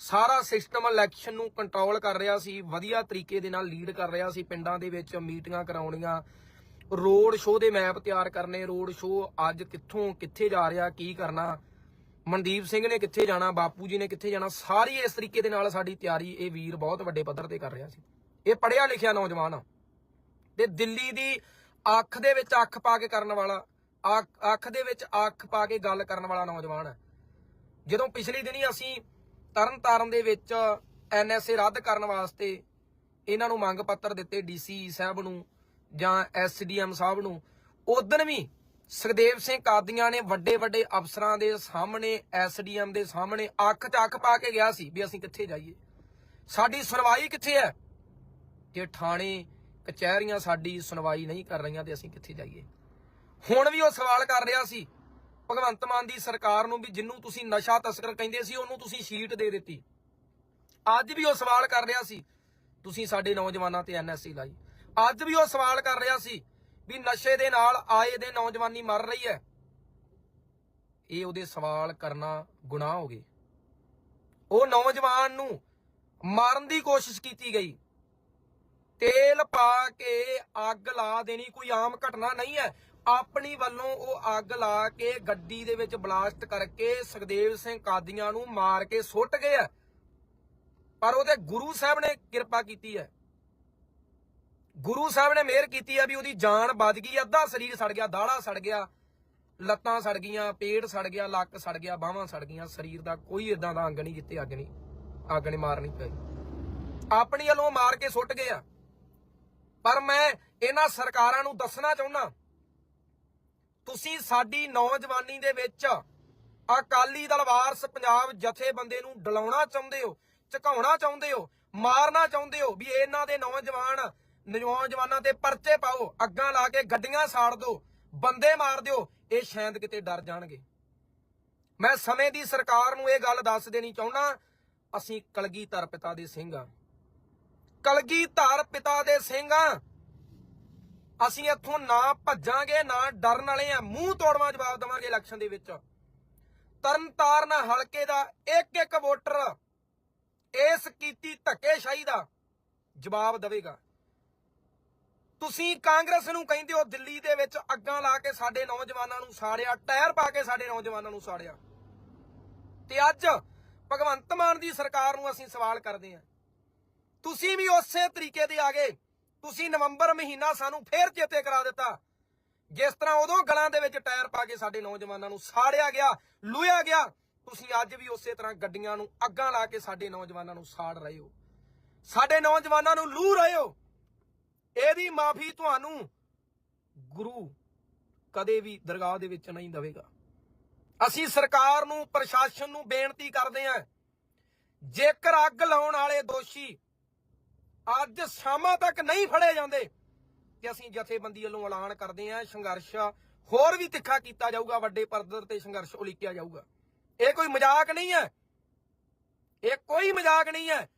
ਸਾਰਾ ਸਿਸਟਮ ਇਲੈਕਸ਼ਨ ਨੂੰ ਕੰਟਰੋਲ ਕਰ ਰਿਹਾ ਸੀ, ਵਧੀਆ ਤਰੀਕੇ ਦੇ ਨਾਲ ਲੀਡ ਕਰ ਰਿਹਾ ਸੀ ਪਿੰਡਾਂ ਦੇ ਵਿੱਚ, ਮੀਟਿੰਗਾਂ ਕਰਾਉਣੀਆਂ ਰੋਡ ਸ਼ੋਅ ਦੇ ਮੈਪ ਤਿਆਰ ਕਰਨੇ ਰੋਡ ਸ਼ੋਅ ਅੱਜ ਕਿੱਥੋਂ, ਕਿੱਥੇ ਜਾ ਰਿਹਾ, ਕੀ ਕਰਨਾ ਮਨਦੀਪ ਸਿੰਘ ਨੇ ਕਿੱਥੇ ਜਾਣਾ, ਬਾਪੂ ਜੀ ਨੇ ਕਿੱਥੇ ਜਾਣਾ, ਸਾਰੀ ਇਸ ਤਰੀਕੇ ਦੇ ਨਾਲ ਸਾਡੀ ਤਿਆਰੀ ਇਹ ਵੀਰ ਬਹੁਤ ਵੱਡੇ ਪੱਧਰ ਤੇ ਕਰ ਰਿਹਾ ਸੀ। ਇਹ ਪੜਿਆ ਲਿਖਿਆ ਨੌਜਵਾਨ ਆ। ਤੇ ਦਿੱਲੀ ਦੀ ਅੱਖ ਦੇ ਵਿੱਚ ਅੱਖ ਪਾ ਕੇ ਕਰਨ ਵਾਲਾ, ਅੱਖ- ਦੇ ਵਿੱਚ ਅੱਖ ਪਾ ਕੇ ਗੱਲ ਕਰਨ ਵਾਲਾ ਨੌਜਵਾਨ ਹੈ ਜਦੋਂ ਪਿਛਲੀ ਦਿਨੀ ਅਸੀਂ ਤਰਨ ਤਾਰਨ ਦੇ ਵਿੱਚ ਐਨਐਸਏ ਰੱਦ ਕਰਨ ਵਾਸਤੇ ਇਹਨਾਂ ਨੂੰ ਮੰਗ ਪੱਤਰ ਦਿੱਤੇ ਡੀਸੀ ਸਾਹਿਬ ਨੂੰ ਜਾਂ ਐਸਡੀਐਮ ਸਾਹਿਬ ਨੂੰ ਉਦੋਂ ਵੀ ਸੁਖਦੇਵ ਸਿੰਘ ਕਾਦੀਆਂ ਨੇ ਵੱਡੇ ਵੱਡੇ ਅਫਸਰਾਂ ਦੇ ਸਾਹਮਣੇ, ਐਸਡੀਐਮ ਦੇ ਸਾਹਮਣੇ ਅੱਖ ਚੱਕ ਪਾ ਕੇ ਗਿਆ ਸੀ ਵੀ ਅਸੀਂ ਕਿੱਥੇ ਜਾਈਏ। ਸਾਡੀ ਸੁਣਵਾਈ ਕਿੱਥੇ ਹੈ? ਜੇ ਥਾਣੇ, ਕਚਹਿਰੀਆਂ ਸਾਡੀ ਸੁਣਵਾਈ ਨਹੀਂ ਕਰ ਰਹੀਆਂ ਤੇ ਅਸੀਂ ਕਿੱਥੇ ਜਾਈਏ? ਹੁਣ ਵੀ ਉਹ ਸਵਾਲ ਕਰ ਰਿਹਾ ਸੀ, ਭਗਵੰਤ ਮਾਨ ਦੀ ਸਰਕਾਰ ਨੂੰ ਵੀ ਜਿੰਨੂੰ ਤੁਸੀਂ ਨਸ਼ਾ ਤਸਕਰ ਕਹਿੰਦੇ ਸੀ, ਉਹਨੂੰ ਤੁਸੀਂ ਸ਼ੀਟ ਦੇ ਦਿੱਤੀ। ਅੱਜ ਵੀ ਉਹ ਸਵਾਲ ਕਰ ਰਿਹਾ ਸੀ, ਤੁਸੀਂ ਸਾਡੇ ਨੌਜਵਾਨਾਂ ਤੇ ਐਨਐਸਸੀ ਲਾਈ। ਅੱਜ ਵੀ ਉਹ ਸਵਾਲ ਕਰ ਰਿਹਾ ਸੀ ਵੀ ਨਸ਼ੇ ਦੇ ਨਾਲ ਆਏ ਦੇ ਨੌਜਵਾਨੀ ਮਰ ਰਹੀ ਹੈ। ਇਹ ਉਹਦੇ ਸਵਾਲ ਕਰਨਾ ਗੁਨਾਹ ਹੋ ਗਏ। ਉਹ ਨੌਜਵਾਨ ਨੂੰ ਮਾਰਨ ਦੀ ਕੋਸ਼ਿਸ਼ ਕੀਤੀ ਗਈ। ਤੇਲ ਪਾ ਕੇ ਅੱਗ ਲਾ ਦੇਣੀ ਕੋਈ ਆਮ ਘਟਨਾ ਨਹੀਂ ਹੈ। ਆਪਣੀ ਵੱਲੋਂ ਉਹ ਅੱਗ ਲਾ ਕੇ ਗੱਡੀ ਦੇ ਵਿੱਚ ਬਲਾਸਟ ਕਰਕੇ ਸੁਖਦੇਵ ਸਿੰਘ ਕਾਦੀਆਂ ਨੂੰ ਮਾਰ ਕੇ ਸੁੱਟ ਗਏ ਆ ਪਰ ਉਹਦੇ ਗੁਰੂ ਸਾਹਿਬ ਨੇ ਕਿਰਪਾ ਕੀਤੀ ਹੈ। ਗੁਰੂ ਸਾਹਿਬ ਨੇ ਮਿਹਰ ਕੀਤੀ ਹੈ ਵੀ ਉਹਦੀ ਜਾਨ ਬਚ ਗਈ, ਅੱਧਾ ਸਰੀਰ ਸੜ ਗਿਆ ਦਾੜਾ ਸੜ ਗਿਆ, ਲੱਤਾਂ ਸੜ ਗਈਆਂ, ਪੇਟ ਸੜ ਗਿਆ, ਲੱਕ ਸੜ ਗਿਆ, ਬਾਹਾਂ ਸੜ ਗਈਆਂ, ਸਰੀਰ ਦਾ ਕੋਈ ਇਦਾਂ ਦਾ ਅੰਗ ਨਹੀਂ ਜਿੱਤੇ ਅੱਗ ਨਹੀਂ, ਅੱਗ ਨੇ ਮਾਰਨੀ ਪਈ। ਆਪਣੀ ਵੱਲੋਂ ਮਾਰ ਕੇ ਸੁੱਟ ਗਏ ਪਰ ਮੈਂ ਇਹਨਾਂ ਸਰਕਾਰਾਂ ਨੂੰ ਦੱਸਣਾ ਚਾਹੁੰਦਾ ਤੁਸੀਂ ਸਾਡੀ ਨੌਜਵਾਨੀ ਦੇ ਵਿੱਚ ਅਕਾਲੀ ਦਲ ਵਾਰਸ ਪੰਜਾਬ ਜਥੇਬੰਦੇ ਨੂੰ ਡਲਾਉਣਾ ਚਾਹੁੰਦੇ ਹੋ, ਝਕਾਉਣਾ ਚਾਹੁੰਦੇ ਹੋ, ਮਾਰਨਾ ਚਾਹੁੰਦੇ ਹੋ ਵੀ ਇਹਨਾਂ ਦੇ ਨੌਜਵਾਨ ਨੌਜਵਾਨਾਂ ਤੇ ਪਰਚੇ ਪਾਓ, ਅੱਗਾਂ ਲਾ ਕੇ ਗੱਡੀਆਂ ਸਾੜ ਦਿਓ, ਬੰਦੇ ਮਾਰ ਦਿਓ, ਇਹ ਸ਼ਾਇਦ ਕਿਤੇ ਡਰ ਜਾਣਗੇ। ਮੈਂ ਸਮੇਂ ਦੀ ਸਰਕਾਰ ਨੂੰ ਇਹ ਗੱਲ ਦੱਸ ਦੇਣੀ ਚਾਹੁੰਦਾ, ਅਸੀਂ ਕਲਗੀਧਰ ਪਿਤਾ ਦੇ ਸਿੰਘ ਆ। ਕਲਗੀਧਰ ਪਿਤਾ ਦੇ ਸਿੰਘ ਆ। ਅਸੀਂ ਇੱਥੋਂ ਨਾ ਭੱਜਾਂਗੇ, ਨਾ ਡਰਨ ਵਾਲੇ ਆ। ਮੂੰਹ ਤੋੜਵਾ ਜਵਾਬ ਦੇਵਾਂਗੇ ਇਲੈਕਸ਼ਨ ਦੇ ਵਿੱਚ। ਤਰਨਤਾਰਨ ਹਲਕੇ ਦਾ ਇੱਕ ਇੱਕ ਵੋਟਰ ਇਸ ਕੀਤੀ ਧੱਕੇਸ਼ਾਹੀ ਦਾ ਜਵਾਬ ਦੇਵੇਗਾ। ਤੁਸੀਂ ਕਾਂਗਰਸ ਨੂੰ ਕਹਿੰਦੇ ਹੋ ਦਿੱਲੀ ਦੇ ਵਿੱਚ ਅੱਗਾਂ ਲਾ ਕੇ ਸਾਡੇ ਨੌਜਵਾਨਾਂ ਨੂੰ ਸਾੜਿਆ, ਟਾਇਰ ਪਾ ਕੇ ਸਾਡੇ ਨੌਜਵਾਨਾਂ ਨੂੰ ਸਾੜਿਆ। ਤੇ ਅੱਜ ਭਗਵੰਤ ਮਾਨ ਦੀ ਸਰਕਾਰ ਨੂੰ ਅਸੀਂ ਸਵਾਲ ਕਰਦੇ ਹਾਂ। ਤੁਸੀਂ ਵੀ ਉਸੇ ਤਰੀਕੇ ਦੇ ਆ ਗਏ। ਤੁਸੀਂ ਨਵੰਬਰ ਮਹੀਨਾ ਸਾਨੂੰ ਫੇਰ ਚੇਤੇ ਕਰਾ ਦਿੱਤਾ। ਜਿਸ ਤਰ੍ਹਾਂ ਉਦੋਂ ਗਲਾਂ ਦੇ ਵਿੱਚ ਟਾਇਰ ਪਾ ਕੇ ਸਾਡੇ ਨੌਜਵਾਨਾਂ ਨੂੰ ਸਾੜਿਆ ਗਿਆ ਲੁਇਆ ਗਿਆ, ਤੁਸੀਂ ਅੱਜ ਵੀ ਉਸੇ ਤਰ੍ਹਾਂ ਗੱਡੀਆਂ ਨੂੰ ਅੱਗਾਂ ਲਾ ਕੇ ਸਾਡੇ ਨੌਜਵਾਨਾਂ ਨੂੰ ਸਾੜ ਰਹੇ ਹੋ। ਸਾਡੇ ਨੌਜਵਾਨਾਂ ਨੂੰ ਲੂ ਰਹੇ ਹੋ। ਇਹਦੀ ਮਾਫੀ ਤੁਹਾਨੂੰ ਗੁਰੂ ਕਦੇ ਵੀ ਦਰਗਾਹ ਦੇ ਵਿੱਚ ਨਹੀਂ ਦੇਵੇਗਾ। ਅਸੀਂ ਸਰਕਾਰ ਨੂੰ, ਪ੍ਰਸ਼ਾਸਨ ਨੂੰ ਬੇਨਤੀ ਕਰਦੇ ਹਾਂ, ਜੇਕਰ ਅੱਗ ਲਾਉਣ ਵਾਲੇ ਦੋਸ਼ੀ ਅੱਜ ਸ਼ਾਮਾਂ ਤੱਕ ਨਹੀਂ ਫੜੇ ਜਾਂਦੇ, ਤੇ ਅਸੀਂ ਜਥੇਬੰਦੀ ਵੱਲੋਂ ਐਲਾਨ ਕਰਦੇ ਹਾਂ, ਸੰਘਰਸ਼ ਹੋਰ ਵੀ ਤਿੱਖਾ ਕੀਤਾ ਜਾਊਗਾ, ਵੱਡੇ ਪੱਧਰ ਤੇ ਸੰਘਰਸ਼ ਉਲੀਕਿਆ ਜਾਊਗਾ। ਇਹ ਕੋਈ ਮਜ਼ਾਕ ਨਹੀਂ ਹੈ। ਇਹ ਕੋਈ ਮਜ਼ਾਕ ਨਹੀਂ ਹੈ।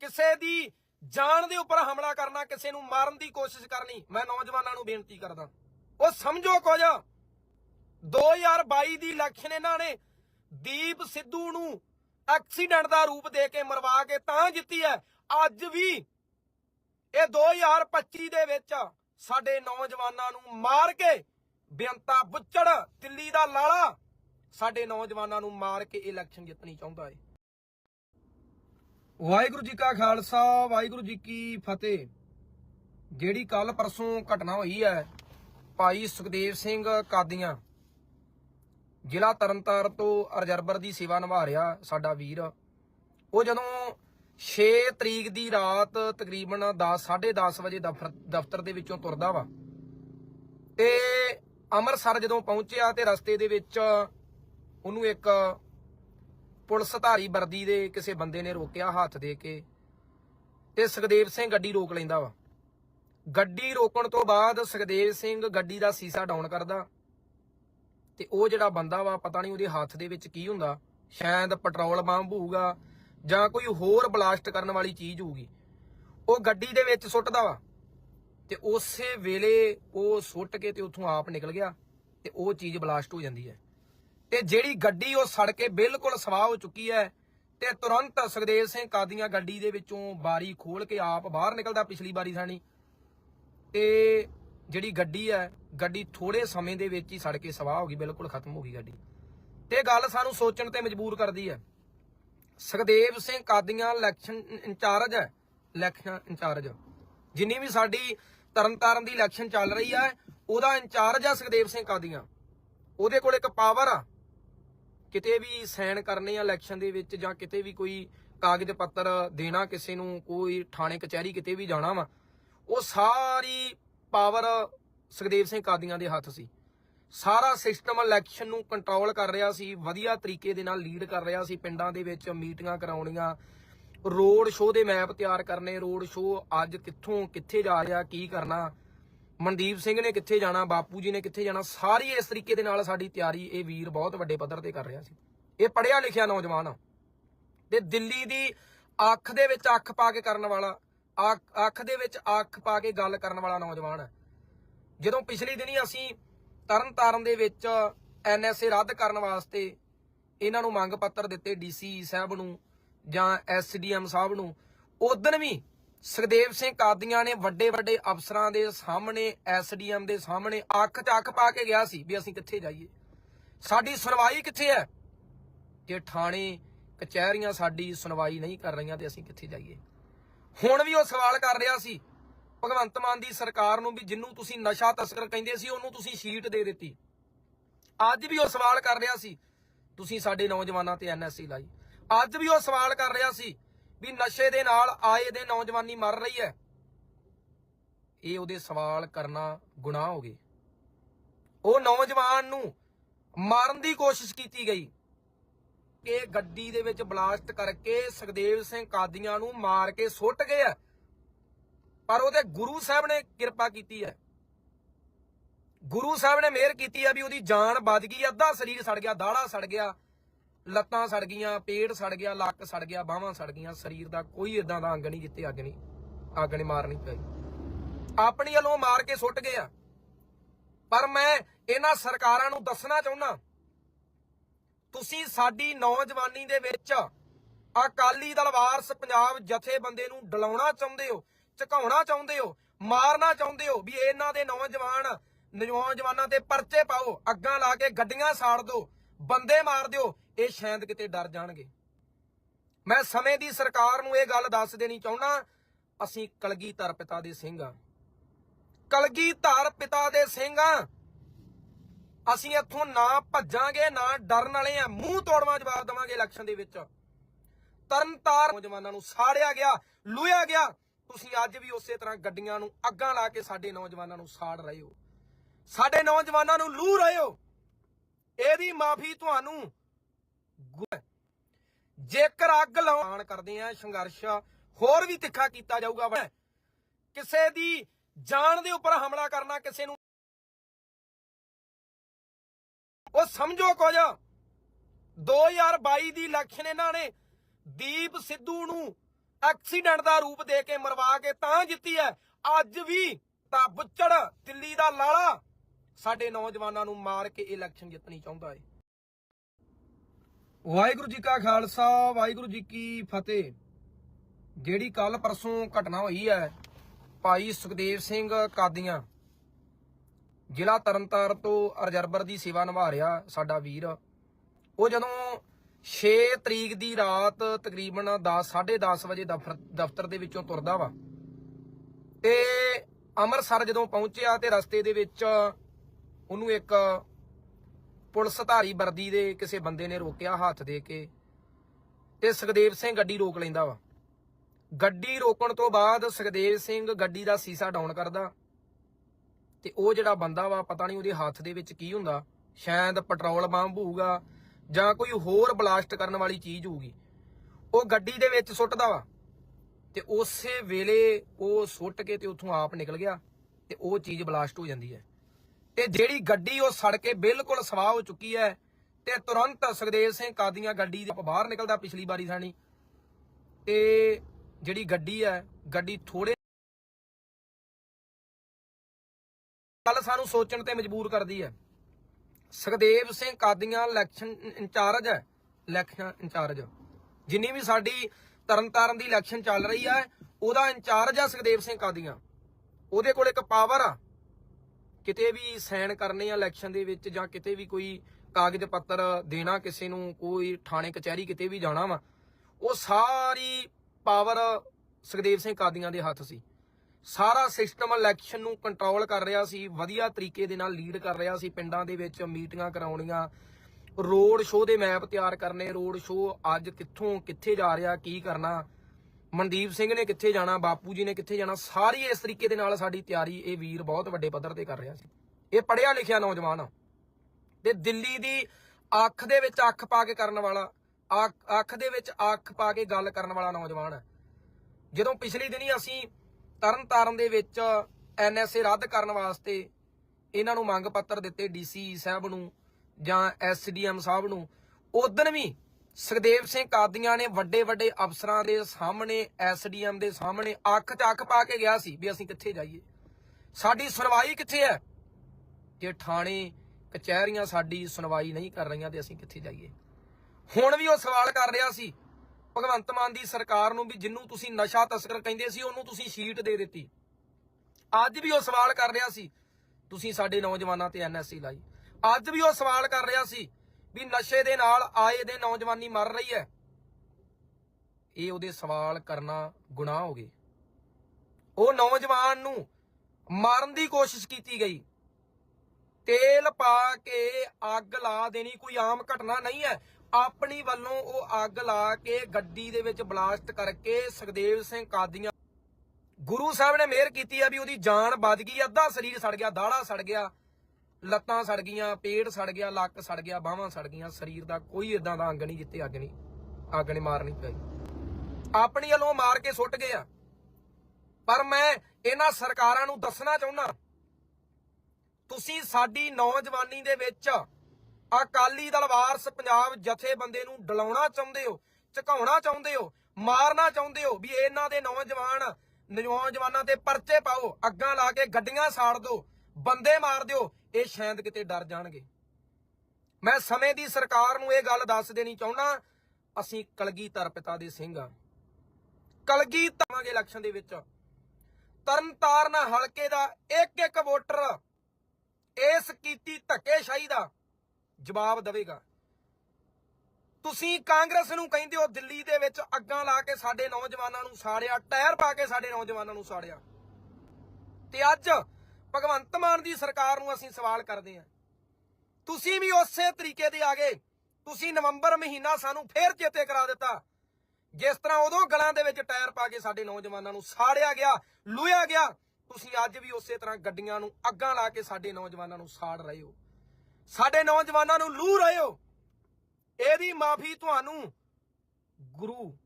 ਕਿਸੇ ਦੀ ਜਾਨ ਦੇ ਉੱਪਰ ਹਮਲਾ ਕਰਨਾ, ਕਿਸੇ ਨੂੰ ਮਾਰਨ ਦੀ ਕੋਸ਼ਿਸ਼ ਕਰਨੀ, ਮੈਂ ਨੌਜਵਾਨਾਂ ਨੂੰ ਬੇਨਤੀ ਕਰਦਾ। ਉਹ ਸਮਝੋ ਕੁਝ। 2022 ਦੀ ਇਲੈਕਸ਼ਨ ਇਹਨਾਂ ਨੇ ਦੀਪ ਸਿੱਧੂ ਨੂੰ ਐਕਸੀਡੈਂਟ ਦਾ ਰੂਪ ਦੇ ਕੇ ਮਰਵਾ ਕੇ ਤਾਂ ਜਿੱਤੀ ਹੈ। ਅੱਜ ਵੀ ਇਹ 2025 ਦੇ ਵਿੱਚ ਸਾਡੇ ਨੌਜਵਾਨਾਂ ਨੂੰ ਮਾਰ ਕੇ ਬੇਅੰਤਾ ਬੁੱਚੜ, ਦਿੱਲੀ ਦਾ ਲਾਲਾ ਸਾਡੇ ਨੌਜਵਾਨਾਂ ਨੂੰ ਮਾਰ ਕੇ ਇਲੈਕਸ਼ਨ ਜਿੱਤਣੀ ਚਾਹੁੰਦਾ ਏ ਵਾਹਿਗੁਰੂ ਜੀ ਕਾ ਖਾਲਸਾ, ਵਾਹਿਗੁਰੂ ਜੀ ਕੀ ਫਤਿਹ। ਜਿਹੜੀ ਕੱਲ ਪਰਸੋਂ ਘਟਨਾ ਹੋਈ ਹੈ, ਭਾਈ ਸੁਖਦੇਵ ਸਿੰਘ ਕਾਦੀਆਂ, ਜ਼ਿਲ੍ਹਾ ਤਰਨਤਾਰਨ ਤੋਂ ਰਿਜ਼ਰਵਰ ਦੀ ਸੇਵਾ ਨਿਭਾ ਰਿਹਾ ਸਾਡਾ ਵੀਰ। ਉਹ ਜਦੋਂ 6 ਤਰੀਕ ਦੀ ਰਾਤ ਤਕਰੀਬਨ 10 10:30 ਵਜੇ ਦਫ਼ਤਰ ਦਫ਼ਤਰ ਦੇ ਵਿੱਚੋਂ ਤੁਰਦਾ ਵਾ। ਤੇ ਅੰਮ੍ਰਿਤਸਰ ਜਦੋਂ ਪਹੁੰਚਿਆ ਤੇ ਰਸਤੇ ਦੇ ਵਿੱਚ ਉਹਨੂੰ ਇੱਕ ਪੁਲਿਸ ਧਾਰੀ ਵਰਦੀ ਦੇ ਕਿਸੇ ਬੰਦੇ ਨੇ ਰੋਕਿਆ, ਹੱਥ ਦੇ ਕੇ। ਤੇ ਸੁਖਦੇਵ ਸਿੰਘ ਗੱਡੀ ਰੋਕ ਲੈਂਦਾ ਵਾ। ਗੱਡੀ ਰੋਕਣ ਤੋਂ ਬਾਅਦ ਸੁਖਦੇਵ ਸਿੰਘ ਗੱਡੀ ਦਾ ਸੀਸਾ ਡਾਊਨ ਕਰਦਾ। ਤੇ ਉਹ ਜਿਹੜਾ ਬੰਦਾ ਵਾ, ਪਤਾ ਨਹੀਂ ਉਹਦੇ ਹੱਥ ਦੇ ਵਿੱਚ ਕੀ ਹੁੰਦਾ। ਸ਼ਾਇਦ ਪੈਟਰੋਲ ਬੰਬ ਹੋਊਗਾ ਜਾਂ ਕੋਈ ਹੋਰ ਬਲਾਸਟ ਕਰਨ ਵਾਲੀ ਚੀਜ਼ ਹੋਊਗੀ। ਉਹ ਗੱਡੀ ਦੇ ਵਿੱਚ ਸੁੱਟਦਾ ਵਾ। ਤੇ ਉਸੇ ਵੇਲੇ ਉਹ ਸੁੱਟ ਕੇ ਤੇ ਉੱਥੋਂ ਆਪ ਨਿਕਲ ਗਿਆ। ਤੇ ਉਹ ਚੀਜ਼ ਬਲਾਸਟ ਹੋ ਜਾਂਦੀ ਹੈ। ਤੇ ਜਿਹੜੀ ਗੱਡੀ ਉਹ ਸੜ ਕੇ ਬਿਲਕੁਲ ਸਵਾਹ ਹੋ ਚੁੱਕੀ ਹੈ ਤੇ ਤੁਰੰਤ ਸੁਖਦੇਵ ਸਿੰਘ ਕਾਦੀਆਂ ਗੱਡੀ ਦੇ ਵਿੱਚੋਂ ਬਾਰੀ ਖੋਲ ਕੇ ਆਪ ਬਾਹਰ ਨਿਕਲਦਾ ਪਿਛਲੀ ਵਾਰੀ ਸਾਣੀ ਤੇ ਜਿਹੜੀ ਗੱਡੀ ਹੈ, ਗੱਡੀ ਥੋੜੇ ਸਮੇਂ ਦੇ ਵਿੱਚ ਹੀ ਸੜ ਕੇ ਸਵਾਹ ਹੋ ਗਈ, ਬਿਲਕੁਲ ਖਤਮ ਹੋ ਗਈ ਗੱਡੀ। ਤੇ ਗੱਲ ਸਾਨੂੰ ਸੋਚਣ ਤੇ ਮਜਬੂਰ ਕਰਦੀ ਹੈ। ਸੁਖਦੇਵ ਸਿੰਘ ਕਾਦੀਆਂ ਇਲੈਕਸ਼ਨ ਇੰਚਾਰਜ ਹੈ ਇਲੈਕਸ਼ਨ ਇੰਚਾਰਜ। ਜਿੰਨੀ ਵੀ ਸਾਡੀ ਤਰਨਤਾਰਨ ਦੀ ਇਲੈਕਸ਼ਨ ਚੱਲ ਰਹੀ ਹੈ, ਉਹਦਾ ਇੰਚਾਰਜ ਹੈ ਸੁਖਦੇਵ ਸਿੰਘ ਕਾਦੀਆਂ। ਉਹਦੇ ਕੋਲ ਇੱਕ ਪਾਵਰ ਆ। ਕਿਤੇ ਵੀ ਸਾਈਨ ਕਰਨੇ ਆ ਇਲੈਕਸ਼ਨ ਦੇ ਵਿੱਚ ਜਾਂ ਕਿਤੇ ਵੀ ਕੋਈ ਕਾਗਜ਼ ਪੱਤਰ ਦੇਣਾ ਕਿਸੇ ਨੂੰ, ਕੋਈ ਥਾਣੇ, ਕਚਹਿਰੀ ਕਿਤੇ ਵੀ ਜਾਣਾ ਵਾ, ਉਹ ਸਾਰੀ ਪਾਵਰ ਸੁਖਦੇਵ ਸਿੰਘ ਕਾਦੀਆਂ ਦੇ ਹੱਥ ਸੀ। ਸਾਰਾ ਸਿਸਟਮ ਇਲੈਕਸ਼ਨ ਨੂੰ ਕੰਟਰੋਲ ਕਰ ਰਿਹਾ ਸੀ, ਵਧੀਆ ਤਰੀਕੇ ਦੇ ਨਾਲ ਲੀਡ ਕਰ ਰਿਹਾ ਸੀ ਪਿੰਡਾਂ ਦੇ ਵਿੱਚ, ਮੀਟਿੰਗਾਂ ਕਰਾਉਣੀਆਂ ਰੋਡ ਸ਼ੋਅ ਦੇ ਮੈਪ ਤਿਆਰ ਕਰਨੇ ਰੋਡ ਸ਼ੋਅ ਅੱਜ ਕਿੱਥੋਂ, ਕਿੱਥੇ ਜਾ ਰਿਹਾ, ਕੀ ਕਰਨਾ ਮਨਦੀਪ ਸਿੰਘ ਨੇ ਕਿੱਥੇ ਜਾਣਾ, ਬਾਪੂ ਜੀ ਨੇ ਕਿੱਥੇ ਜਾਣਾ, ਸਾਰੀ ਇਸ ਤਰੀਕੇ ਦੇ ਨਾਲ ਸਾਡੀ ਤਿਆਰੀ ਇਹ ਵੀਰ ਬਹੁਤ ਵੱਡੇ ਪੱਧਰ ਤੇ ਕਰ ਰਿਹਾ ਸੀ। ਇਹ ਪੜਿਆ ਲਿਖਿਆ ਨੌਜਵਾਨ ਆ। ਤੇ ਦਿੱਲੀ ਦੀ ਅੱਖ ਦੇ ਵਿੱਚ ਅੱਖ ਪਾ ਕੇ ਕਰਨ ਵਾਲਾ, ਅੱਖ- ਅੱਖ ਦੇ ਵਿੱਚ ਅੱਖ ਪਾ ਕੇ ਗੱਲ ਕਰਨ ਵਾਲਾ ਨੌਜਵਾਨ ਹੈ ਜਦੋਂ ਪਿਛਲੀ ਦਿਨੀ ਅਸੀਂ ਤਰਨ ਤਾਰਨ ਦੇ ਵਿੱਚ ਐਨਐਸਏ ਰੱਦ ਕਰਨ ਵਾਸਤੇ ਇਹਨਾਂ ਨੂੰ ਮੰਗ ਪੱਤਰ ਦਿੱਤੇ ਡੀਸੀ ਸਾਹਿਬ ਨੂੰ ਜਾਂ ਐਸਡੀਐਮ ਸਾਹਿਬ ਨੂੰ ਉਦੋਂ ਵੀ ਸੁਖਦੇਵ ਸਿੰਘ ਕਾਦੀਆਂ ਨੇ ਵੱਡੇ ਵੱਡੇ ਅਫਸਰਾਂ ਦੇ ਸਾਹਮਣੇ ਐਸਡੀਐਮ ਦੇ ਸਾਹਮਣੇ ਅੱਖ 'ਚ ਅੱਖ ਪਾ ਕੇ ਗਿਆ ਸੀ ਵੀ ਅਸੀਂ ਕਿੱਥੇ ਜਾਈਏ। ਸਾਡੀ ਸੁਣਵਾਈ ਕਿੱਥੇ ਹੈ? ਜੇ ਥਾਣੇ, ਕਚਹਿਰੀਆਂ ਸਾਡੀ ਸੁਣਵਾਈ ਨਹੀਂ ਕਰ ਰਹੀਆਂ ਤੇ ਅਸੀਂ ਕਿੱਥੇ ਜਾਈਏ? ਹੁਣ ਵੀ ਉਹ ਸਵਾਲ ਕਰ ਰਿਹਾ ਸੀ, ਭਗਵੰਤ ਮਾਨ ਦੀ ਸਰਕਾਰ ਨੂੰ ਵੀ ਜਿੰਨੂੰ ਤੁਸੀਂ ਨਸ਼ਾ ਤਸਕਰ ਕਹਿੰਦੇ ਸੀ, ਉਹਨੂੰ ਤੁਸੀਂ ਸ਼ੀਟ ਦੇ ਦਿੱਤੀ। ਅੱਜ ਵੀ ਉਹ ਸਵਾਲ ਕਰ ਰਿਹਾ ਸੀ, ਤੁਸੀਂ ਸਾਡੇ ਨੌਜਵਾਨਾਂ ਤੇ ਐਨਐਸਸੀ ਲਾਈ। ਅੱਜ ਵੀ ਉਹ ਸਵਾਲ ਕਰ ਰਿਹਾ ਸੀ ਵੀ ਨਸ਼ੇ ਦੇ ਨਾਲ ਆਏ ਦੇ ਨੌਜਵਾਨੀ ਮਰ ਰਹੀ ਹੈ। ਇਹ ਉਹਦੇ ਸਵਾਲ ਕਰਨਾ ਗੁਨਾਹ ਹੋ ਗਏ। ਉਹ ਨੌਜਵਾਨ ਨੂੰ ਮਾਰਨ ਦੀ ਕੋਸ਼ਿਸ਼ ਕੀਤੀ ਗਈ। ਕੇ ਗੱਡੀ ਦੇ ਵਿੱਚ ਬਲਾਸਟ ਕਰਕੇ ਸੁਖਦੇਵ ਸਿੰਘ ਕਾਦੀਆਂ ਨੂੰ ਮਾਰ ਕੇ ਸੁੱਟ ਗਏ ਆ। ਪਰ ਉਹਦੇ ਗੁਰੂ ਸਾਹਿਬ ਨੇ ਕਿਰਪਾ ਕੀਤੀ ਹੈ। ਗੁਰੂ ਸਾਹਿਬ ਨੇ ਮਿਹਰ ਕੀਤੀ ਆ ਵੀ ਉਹਦੀ ਜਾਨ ਬਚ ਗਈ, ਅੱਧਾ ਸਰੀਰ ਸੜ ਗਿਆ ਦਾੜਾ ਸੜ ਗਿਆ। ਲੱਤਾਂ ਸੜ ਗਈਆਂ, ਪੇਟ ਸੜ ਗਿਆ, ਲੱਕ ਸੜ ਗਿਆ, ਬਾਹਾਂ ਸੜ ਗਈਆਂ, ਸਰੀਰ ਦਾ ਕੋਈ ਇਦਾਂ ਦਾ ਅੰਗ ਨਹੀਂ ਜਿੱਤੇ ਅੱਗ ਨਹੀਂ, ਅੱਗ ਨੇ ਮਾਰਨੀ ਪਈ। ਆਪਣੀ ਵੱਲੋਂ ਮਾਰ ਕੇ ਸੁੱਟ ਗਏ ਆ। ਪਰ ਮੈਂ ਇਹਨਾਂ ਸਰਕਾਰਾਂ ਨੂੰ ਦੱਸਣਾ ਚਾਹੁੰਦਾ ਤੁਸੀਂ ਸਾਡੀ ਨੌਜਵਾਨੀ ਦੇ ਵਿੱਚ ਅਕਾਲੀ ਦਲ ਵਾਰਸ ਪੰਜਾਬ ਜਥੇਬੰਦੇ ਨੂੰ ਡਲਾਉਣਾ ਚਾਹੁੰਦੇ ਹੋ, ਝਕਾਉਣਾ ਚਾਹੁੰਦੇ ਹੋ, ਮਾਰਨਾ ਚਾਹੁੰਦੇ ਹੋ ਵੀ ਇਹਨਾਂ ਦੇ ਨੌਜਵਾਨ, ਨੌਜਵਾਨਾਂ ਤੇ ਪਰਚੇ ਪਾਓ, ਅੱਗਾਂ ਲਾ ਕੇ ਗੱਡੀਆਂ ਸਾੜ ਦਿਓ, ਬੰਦੇ ਮਾਰ ਦਿਓ ਇਹ ਸ਼ਾਇਦ ਕਿਤੇ ਡਰ ਜਾਣਗੇ। ਮੈਂ ਸਮੇਂ ਦੀ ਸਰਕਾਰ ਨੂੰ ਇਹ ਗੱਲ ਦੱਸ ਦੇਣੀ ਚਾਹੁੰਦਾ, ਅਸੀਂ ਕਲਗੀਧਰ ਪਿਤਾ ਦੇ ਸਿੰਘ ਆ ਕਲਗੀਧਰ ਪਿਤਾ ਦੇ ਸਿੰਘ ਆ ਅਸੀਂ ਇੱਥੋਂ ਨਾ ਭੱਜਾਂਗੇ, ਨਾ ਡਰਨ ਵਾਲੇ ਆ ਮੂੰਹ ਤੋੜਵਾ ਜਵਾਬ ਦੇਵਾਂਗੇ ਇਲੈਕਸ਼ਨ ਦੇ ਵਿੱਚ। ਤਰਨਤਾਰ ਨੌਜਵਾਨਾਂ ਨੂੰ ਸਾੜਿਆ ਗਿਆ ਲੁਇਆ ਗਿਆ। ਤੁਸੀਂ ਅੱਜ ਵੀ ਉਸੇ ਤਰ੍ਹਾਂ ਗੱਡੀਆਂ ਨੂੰ ਅੱਗਾਂ ਲਾ ਕੇ ਸਾਡੇ ਨੌਜਵਾਨਾਂ ਨੂੰ ਸਾੜ ਰਹੇ ਹੋ। ਸਾਡੇ ਨੌਜਵਾਨਾਂ ਨੂੰ ਲੂ ਰਹੇ ਹੋ। ਇਹਦੀ ਮਾਫੀ ਤੁਹਾਨੂੰ ਜੇਕਰ ਅੱਗ ਲਾਉਣ ਕਰਦੇ ਆ ਸੰਘਰਸ਼, ਹੋਰ ਵੀ ਤਿੱਖਾ ਕੀਤਾ ਜਾਊਗਾ ਕਿਸੇ ਦੀ ਜਾਨ ਦੇ ਉੱਪਰ ਹਮਲਾ ਕਰਨਾ ਕਿਸੇ ਨੂੰ ਉਹ ਸਮਝੋ ਕੁਝ। 2022 ਦੀ ਇਲੈਕਸ਼ਨ ਇਹਨਾਂ ਨੇ ਦੀਪ ਸਿੱਧੂ ਨੂੰ ਐਕਸੀਡੈਂਟ ਦਾ ਰੂਪ ਦੇ ਕੇ ਮਰਵਾ ਕੇ ਤਾਂ ਜਿੱਤੀ ਹੈ। ਅੱਜ ਵੀ ਤਾਂ ਬੁੱਚੜ, ਦਿੱਲੀ ਦਾ ਲਾਲਾ ਸਾਡੇ ਨੌਜਵਾਨਾਂ ਨੂੰ ਮਾਰ ਕੇ ਇਲੈਕਸ਼ਨ ਜਿੱਤਣੀ ਚਾਹੁੰਦਾ ਏ ਵਾਹਿਗੁਰੂ ਜੀ ਕਾ ਖਾਲਸਾ, ਵਾਹਿਗੁਰੂ ਜੀ ਕੀ ਫਤਿਹ। ਜਿਹੜੀ ਕੱਲ ਪਰਸੋਂ ਘਟਨਾ ਹੋਈ ਹੈ, ਭਾਈ ਸੁਖਦੇਵ ਸਿੰਘ ਕਾਦੀਆਂ, ਜ਼ਿਲ੍ਹਾ ਤਰਨਤਾਰਨ ਤੋਂ ਰਿਜ਼ਰਵਰ ਦੀ ਸੇਵਾ ਨਿਭਾ ਰਿਹਾ ਸਾਡਾ ਵੀਰ। ਉਹ ਜਦੋਂ 6 ਤਰੀਕ ਦੀ ਰਾਤ ਤਕਰੀਬਨ 10 10:30 ਵਜੇ ਦਫ਼ਤਰ ਦਫ਼ਤਰ ਦੇ ਵਿੱਚੋਂ ਤੁਰਦਾ ਵਾ। ਤੇ ਅੰਮ੍ਰਿਤਸਰ ਜਦੋਂ ਪਹੁੰਚਿਆ ਤੇ ਰਸਤੇ ਦੇ ਵਿੱਚ ਉਹਨੂੰ ਇੱਕ ਪੁਲਿਸ ਧਾਰੀ ਵਰਦੀ ਦੇ ਕਿਸੇ ਬੰਦੇ ਨੇ ਰੋਕਿਆ, ਹੱਥ ਦੇ ਕੇ। ਤੇ ਸੁਖਦੇਵ ਸਿੰਘ ਗੱਡੀ ਰੋਕ ਲੈਂਦਾ ਵਾ। ਗੱਡੀ ਰੋਕਣ ਤੋਂ ਬਾਅਦ ਸੁਖਦੇਵ ਸਿੰਘ ਗੱਡੀ ਦਾ ਸੀਸਾ ਡਾਊਨ ਕਰਦਾ। ਤੇ ਉਹ ਜਿਹੜਾ ਬੰਦਾ ਵਾ, ਪਤਾ ਨਹੀਂ ਉਹਦੇ ਹੱਥ ਦੇ ਵਿੱਚ ਕੀ ਹੁੰਦਾ। ਸ਼ਾਇਦ ਪੈਟਰੋਲ ਬੰਬ ਹੋਊਗਾ ਜਾਂ ਕੋਈ ਹੋਰ ਬਲਾਸਟ ਕਰਨ ਵਾਲੀ ਚੀਜ਼ ਹੋਊਗੀ। ਉਹ ਗੱਡੀ ਦੇ ਵਿੱਚ ਸੁੱਟਦਾ ਵਾ। ਤੇ ਉਸੇ ਵੇਲੇ ਉਹ ਸੁੱਟ ਕੇ ਤੇ ਉੱਥੋਂ ਆਪ ਨਿਕਲ ਗਿਆ। ਤੇ ਉਹ ਚੀਜ਼ ਬਲਾਸਟ ਹੋ ਜਾਂਦੀ ਹੈ। ਤੇ ਜਿਹੜੀ ਗੱਡੀ ਉਹ ਸੜ ਕੇ ਬਿਲਕੁਲ ਸਵਾਹ ਹੋ ਚੁੱਕੀ ਹੈ ਤੇ ਤੁਰੰਤ ਸੁਖਦੇਵ ਸਿੰਘ ਕਾਦੀਆਂ ਗੱਡੀ ਦੇ ਬਾਹਰ ਨਿਕਲਦਾ ਪਿਛਲੀ ਵਾਰੀ ਸਾਣੀ ਤੇ ਜਿਹੜੀ ਗੱਡੀ ਹੈ, ਗੱਡੀ ਥੋੜੇ ਗੱਲ ਸਾਨੂੰ ਸੋਚਣ ਤੇ ਮਜਬੂਰ ਕਰਦੀ ਹੈ। ਸੁਖਦੇਵ ਸਿੰਘ ਕਾਦੀਆਂ ਇਲੈਕਸ਼ਨ ਇੰਚਾਰਜ ਹੈ, ਇਲੈਕਸ਼ਨ ਇੰਚਾਰਜ। ਜਿੰਨੀ ਵੀ ਸਾਡੀ ਤਰਨਤਾਰਨ ਦੀ ਇਲੈਕਸ਼ਨ ਚੱਲ ਰਹੀ ਹੈ, ਉਹਦਾ ਇੰਚਾਰਜ ਹੈ ਸੁਖਦੇਵ ਸਿੰਘ ਕਾਦੀਆਂ। ਉਹਦੇ ਕੋਲ ਇੱਕ ਪਾਵਰ ਆ। ਕਿਤੇ ਵੀ ਸਾਈਨ ਕਰਨੇ ਆ ਇਲੈਕਸ਼ਨ ਦੇ ਵਿੱਚ ਜਾਂ ਕਿਤੇ ਵੀ ਕੋਈ ਕਾਗਜ਼ ਪੱਤਰ ਦੇਣਾ ਕਿਸੇ ਨੂੰ, ਕੋਈ ਥਾਣੇ, ਕਚਹਿਰੀ ਕਿਤੇ ਵੀ ਜਾਣਾ ਵਾ, ਉਹ ਸਾਰੀ ਪਾਵਰ ਸੁਖਦੇਵ ਸਿੰਘ ਕਾਦੀਆਂ ਦੇ ਹੱਥ ਸੀ। ਸਾਰਾ ਸਿਸਟਮ ਇਲੈਕਸ਼ਨ ਨੂੰ ਕੰਟਰੋਲ ਕਰ ਰਿਹਾ ਸੀ, ਵਧੀਆ ਤਰੀਕੇ ਦੇ ਨਾਲ ਲੀਡ ਕਰ ਰਿਹਾ ਸੀ ਪਿੰਡਾਂ ਦੇ ਵਿੱਚ, ਮੀਟਿੰਗਾਂ ਕਰਾਉਣੀਆਂ ਰੋਡ ਸ਼ੋਅ ਦੇ ਮੈਪ ਤਿਆਰ ਕਰਨੇ ਰੋਡ ਸ਼ੋਅ ਅੱਜ ਕਿੱਥੋਂ, ਕਿੱਥੇ ਜਾ ਰਿਹਾ, ਕੀ ਕਰਨਾ ਮਨਦੀਪ ਸਿੰਘ ਨੇ ਕਿੱਥੇ ਜਾਣਾ, ਬਾਪੂ ਜੀ ਨੇ ਕਿੱਥੇ ਜਾਣਾ, ਸਾਰੀ ਇਸ ਤਰੀਕੇ ਦੇ ਨਾਲ ਸਾਡੀ ਤਿਆਰੀ ਇਹ ਵੀਰ ਬਹੁਤ ਵੱਡੇ ਪੱਧਰ ਤੇ ਕਰ ਰਿਹਾ ਸੀ। ਇਹ ਪੜਿਆ ਲਿਖਿਆ ਨੌਜਵਾਨ ਆ। ਤੇ ਦਿੱਲੀ ਦੀ ਅੱਖ ਦੇ ਵਿੱਚ ਅੱਖ ਪਾ ਕੇ ਕਰਨ ਵਾਲਾ, ਅੱਖ- ਦੇ ਵਿੱਚ ਅੱਖ ਪਾ ਕੇ ਗੱਲ ਕਰਨ ਵਾਲਾ ਨੌਜਵਾਨ ਹੈ ਜਦੋਂ ਪਿਛਲੀ ਦਿਨੀ ਅਸੀਂ ਤਰਨ ਤਾਰਨ ਦੇ ਵਿੱਚ ਐਨਐਸਏ ਰੱਦ ਕਰਨ ਵਾਸਤੇ ਇਹਨਾਂ ਨੂੰ ਮੰਗ ਪੱਤਰ ਦਿੱਤੇ ਡੀਸੀ ਸਾਹਿਬ ਨੂੰ ਜਾਂ ਐਸਡੀਐਮ ਸਾਹਿਬ ਨੂੰ ਉਦੋਂ ਵੀ ਸੁਖਦੇਵ ਸਿੰਘ ਕਾਦੀਆਂ ਨੇ ਵੱਡੇ ਵੱਡੇ ਅਫਸਰਾਂ ਦੇ ਸਾਹਮਣੇ, ਐਸਡੀਐਮ ਦੇ ਸਾਹਮਣੇ ਅੱਖ 'ਚ ਅੱਖ ਪਾ ਕੇ ਗਿਆ ਸੀ ਵੀ ਅਸੀਂ ਕਿੱਥੇ ਜਾਈਏ। ਸਾਡੀ ਸੁਣਵਾਈ ਕਿੱਥੇ ਹੈ? ਜੇ ਥਾਣੇ, ਕਚਹਿਰੀਆਂ ਸਾਡੀ ਸੁਣਵਾਈ ਨਹੀਂ ਕਰ ਰਹੀਆਂ ਤੇ ਅਸੀਂ ਕਿੱਥੇ ਜਾਈਏ? ਹੁਣ ਵੀ ਉਹ ਸਵਾਲ ਕਰ ਰਿਹਾ ਸੀ, ਭਗਵੰਤ ਮਾਨ ਦੀ ਸਰਕਾਰ ਨੂੰ ਵੀ ਜਿੰਨੂੰ ਤੁਸੀਂ ਨਸ਼ਾ ਤਸਕਰ ਕਹਿੰਦੇ ਸੀ, ਉਹਨੂੰ ਤੁਸੀਂ ਸ਼ੀਟ ਦੇ ਦਿੱਤੀ। ਅੱਜ ਵੀ ਉਹ ਸਵਾਲ ਕਰ ਰਿਹਾ ਸੀ, ਤੁਸੀਂ ਸਾਡੇ ਨੌਜਵਾਨਾਂ ਤੇ ਐਨਐਸਸੀ ਲਾਈ। ਅੱਜ ਵੀ ਉਹ ਸਵਾਲ ਕਰ ਰਿਹਾ ਸੀ ਵੀ ਨਸ਼ੇ ਦੇ ਨਾਲ ਆਏ ਦੇ ਨੌਜਵਾਨੀ ਮਰ ਰਹੀ ਹੈ। ਇਹ ਉਹਦੇ ਸਵਾਲ ਕਰਨਾ ਗੁਨਾਹ ਹੋ ਗਏ। ਉਹ ਨੌਜਵਾਨ ਨੂੰ ਮਾਰਨ ਦੀ ਕੋਸ਼ਿਸ਼ ਕੀਤੀ ਗਈ। ਤੇਲ ਪਾ ਕੇ ਅੱਗ ਲਾ ਦੇਣੀ ਕੋਈ ਆਮ ਘਟਨਾ ਨਹੀਂ ਹੈ। ਆਪਣੀ ਵੱਲੋਂ ਉਹ ਅੱਗ ਲਾ ਕੇ ਗੱਡੀ ਦੇ ਵਿੱਚ ਬਲਾਸਟ ਕਰਕੇ ਸੁਖਦੇਵ ਸਿੰਘ ਕਾਦੀਆਂ ਗੁਰੂ ਸਾਹਿਬ ਨੇ ਮਿਹਰ ਕੀਤੀ ਆ ਵੀ ਉਹਦੀ ਜਾਨ ਬਚ ਗਈ, ਅੱਧਾ ਸਰੀਰ ਸੜ ਗਿਆ ਦਾੜਾ ਸੜ ਗਿਆ। ਲੱਤਾਂ ਸੜ ਗਈਆਂ, ਪੇਟ ਸੜ ਗਿਆ, ਲੱਕ ਸੜ ਗਿਆ, ਬਾਹਾਂ ਸੜ ਗਈਆਂ। ਸਰੀਰ ਦਾ ਕੋਈ ਇਦਾਂ ਦਾ ਅੰਗ ਨਹੀਂ ਜਿੱਤੇ ਅੱਗ ਨਹੀਂ, ਅੱਗ ਨੇ ਮਾਰਨੀ ਪਈ। ਆਪਣੀ ਵੱਲੋਂ ਮਾਰ ਕੇ ਸੁੱਟ ਗਏ ਆ। ਪਰ ਮੈਂ ਇਹਨਾਂ ਸਰਕਾਰਾਂ ਨੂੰ ਦੱਸਣਾ ਚਾਹੁੰਦਾ, ਤੁਸੀਂ ਸਾਡੀ ਨੌਜਵਾਨੀ ਦੇ ਵਿੱਚ ਅਕਾਲੀ ਦਲ ਵਾਰਸ ਪੰਜਾਬ ਜਥੇਬੰਦੇ ਨੂੰ ਡਲਾਉਣਾ ਚਾਹੁੰਦੇ ਹੋ, ਝਕਾਉਣਾ ਚਾਹੁੰਦੇ ਹੋ, ਮਾਰਨਾ ਚਾਹੁੰਦੇ ਹੋ ਵੀ ਇਹਨਾਂ ਦੇ ਨੌਜਵਾਨ ਨੌਜਵਾਨਾਂ ਤੇ ਪਰਚੇ ਪਾਓ, ਅੱਗਾਂ ਲਾ ਕੇ ਗੱਡੀਆਂ ਸਾੜ ਦਿਓ। ਬੰਦੇ ਮਾਰ ਦਿਓ, ਇਹ ਸ਼ਾਇਦ ਕਿਤੇ ਡਰ ਜਾਣਗੇ। ਮੈਂ ਸਮੇਂ ਦੀ ਸਰਕਾਰ ਨੂੰ ਇਹ ਗੱਲ ਦੱਸ ਦੇਣੀ ਚਾਹੁੰਦਾ, ਅਸੀਂ ਕਲਗੀਧਰ ਪਿਤਾ ਦੇ ਸਿੰਘ ਆ। ਕਲਗੀ ਤਾਵਾਂਗੇ ਇਲੈਕਸ਼ਨ ਦੇ ਵਿੱਚ, ਤਰਨਤਾਰਨ ਹਲਕੇ ਦਾ ਇੱਕ ਇੱਕ ਵੋਟਰ ਇਸ ਕੀਤੀ ਧੱਕੇਸ਼ਾਹੀ ਦਾ ਜਵਾਬ ਦੇਵੇਗਾ। ਤੁਸੀਂ ਕਾਂਗਰਸ ਨੂੰ ਕਹਿੰਦੇ ਹੋ, ਦਿੱਲੀ ਦੇ ਵਿੱਚ ਅੱਗਾਂ ਲਾ ਕੇ ਸਾਡੇ ਨੌਜਵਾਨਾਂ ਨੂੰ ਸਾੜਿਆ, ਟਾਇਰ ਪਾ ਕੇ ਸਾਡੇ ਨੌਜਵਾਨਾਂ ਨੂੰ ਸਾੜਿਆ। ਤੇ ਅੱਜ ਭਗਵੰਤ ਮਾਨ ਦੀ ਸਰਕਾਰ ਨੂੰ ਅਸੀਂ ਸਵਾਲ ਕਰਦੇ ਹਾਂ। ਤੁਸੀਂ ਵੀ ਉਸੇ ਤਰੀਕੇ ਦੇ ਆ ਗਏ। ਤੁਸੀਂ ਨਵੰਬਰ ਮਹੀਨਾ ਸਾਨੂੰ ਫੇਰ ਚੇਤੇ ਕਰਾ ਦਿੱਤਾ। ਜਿਸ ਤਰ੍ਹਾਂ ਉਦੋਂ ਗਲਾਂ ਦੇ ਵਿੱਚ ਟਾਇਰ ਪਾ ਕੇ ਸਾਡੇ ਨੌਜਵਾਨਾਂ ਨੂੰ ਸਾੜਿਆ ਗਿਆ ਲੁਇਆ ਗਿਆ, ਤੁਸੀਂ ਅੱਜ ਵੀ ਉਸੇ ਤਰ੍ਹਾਂ ਗੱਡੀਆਂ ਨੂੰ ਅੱਗਾਂ ਲਾ ਕੇ ਸਾਡੇ ਨੌਜਵਾਨਾਂ ਨੂੰ ਸਾੜ ਰਹੇ ਹੋ। ਸਾਡੇ ਨੌਜਵਾਨਾਂ ਨੂੰ ਲੂ ਰਹੇ ਹੋ। ਇਹਦੀ ਮਾਫੀ ਤੁਹਾਨੂੰ ਗੁਰੂ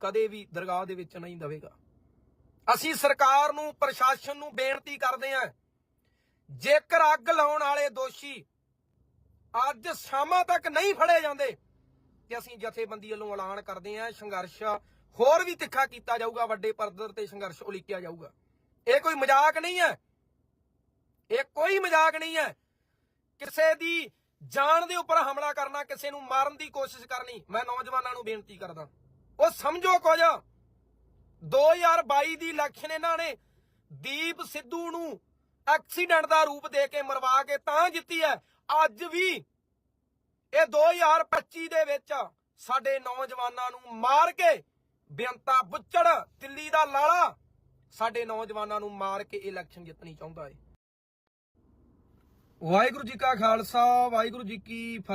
ਕਦੇ ਵੀ ਦਰਗਾਹ ਦੇ ਵਿੱਚ ਨਹੀਂ ਦੇਵੇਗਾ। ਅਸੀਂ ਸਰਕਾਰ ਨੂੰ, ਪ੍ਰਸ਼ਾਸਨ ਨੂੰ ਬੇਨਤੀ ਕਰਦੇ ਹਾਂ, ਜੇਕਰ ਅੱਗ ਲਾਉਣ ਵਾਲੇ ਦੋਸ਼ੀ ਅੱਜ ਸ਼ਾਮਾਂ ਤੱਕ ਨਹੀਂ ਫੜੇ ਜਾਂਦੇ, ਤੇ ਅਸੀਂ ਜਥੇਬੰਦੀ ਵੱਲੋਂ ਐਲਾਨ ਕਰਦੇ ਹਾਂ, ਸੰਘਰਸ਼ ਹੋਰ ਵੀ ਤਿੱਖਾ ਕੀਤਾ ਜਾਊਗਾ, ਵੱਡੇ ਪੱਧਰ ਤੇ ਸੰਘਰਸ਼ ਉਲੀਕਿਆ ਜਾਊਗਾ। ਇਹ ਕੋਈ ਮਜ਼ਾਕ ਨਹੀਂ ਹੈ। ਇਹ ਕੋਈ ਮਜ਼ਾਕ ਨਹੀਂ ਹੈ। ਕਿਸੇ ਦੀ ਜਾਨ ਦੇ ਉੱਪਰ ਹਮਲਾ ਕਰਨਾ, ਕਿਸੇ ਨੂੰ ਮਾਰਨ ਦੀ ਕੋਸ਼ਿਸ਼ ਕਰਨੀ, ਮੈਂ ਨੌਜਵਾਨਾਂ ਨੂੰ ਬੇਨਤੀ ਕਰਦਾ। ਉਹ ਸਮਝੋ ਕੁਝ। 2022 ਦੀ ਇਲੈਕਸ਼ਨ ਇਹਨਾਂ ਨੇ ਦੀਪ ਸਿੱਧੂ ਨੂੰ ਐਕਸੀਡੈਂਟ ਦਾ ਰੂਪ ਦੇ ਕੇ ਮਰਵਾ ਕੇ ਤਾਂ ਜਿੱਤੀ ਹੈ। ਅੱਜ ਵੀ ਇਹ 2025 ਦੇ ਵਿੱਚ ਸਾਡੇ ਨੌਜਵਾਨਾਂ ਨੂੰ ਮਾਰ ਕੇ ਬੇਅੰਤਾ ਬੁੱਚੜ, ਦਿੱਲੀ ਦਾ ਲਾਲਾ ਸਾਡੇ ਨੌਜਵਾਨਾਂ ਨੂੰ ਮਾਰ ਕੇ ਇਲੈਕਸ਼ਨ ਜਿੱਤਣੀ ਚਾਹੁੰਦਾ ਹੈ। ਵਾਹਿਗੁਰੂ ਜੀ ਕਾ ਖਾਲਸਾ, ਵਾਹਿਗੁਰੂ ਜੀ ਕੀ ਫਤਿਹ।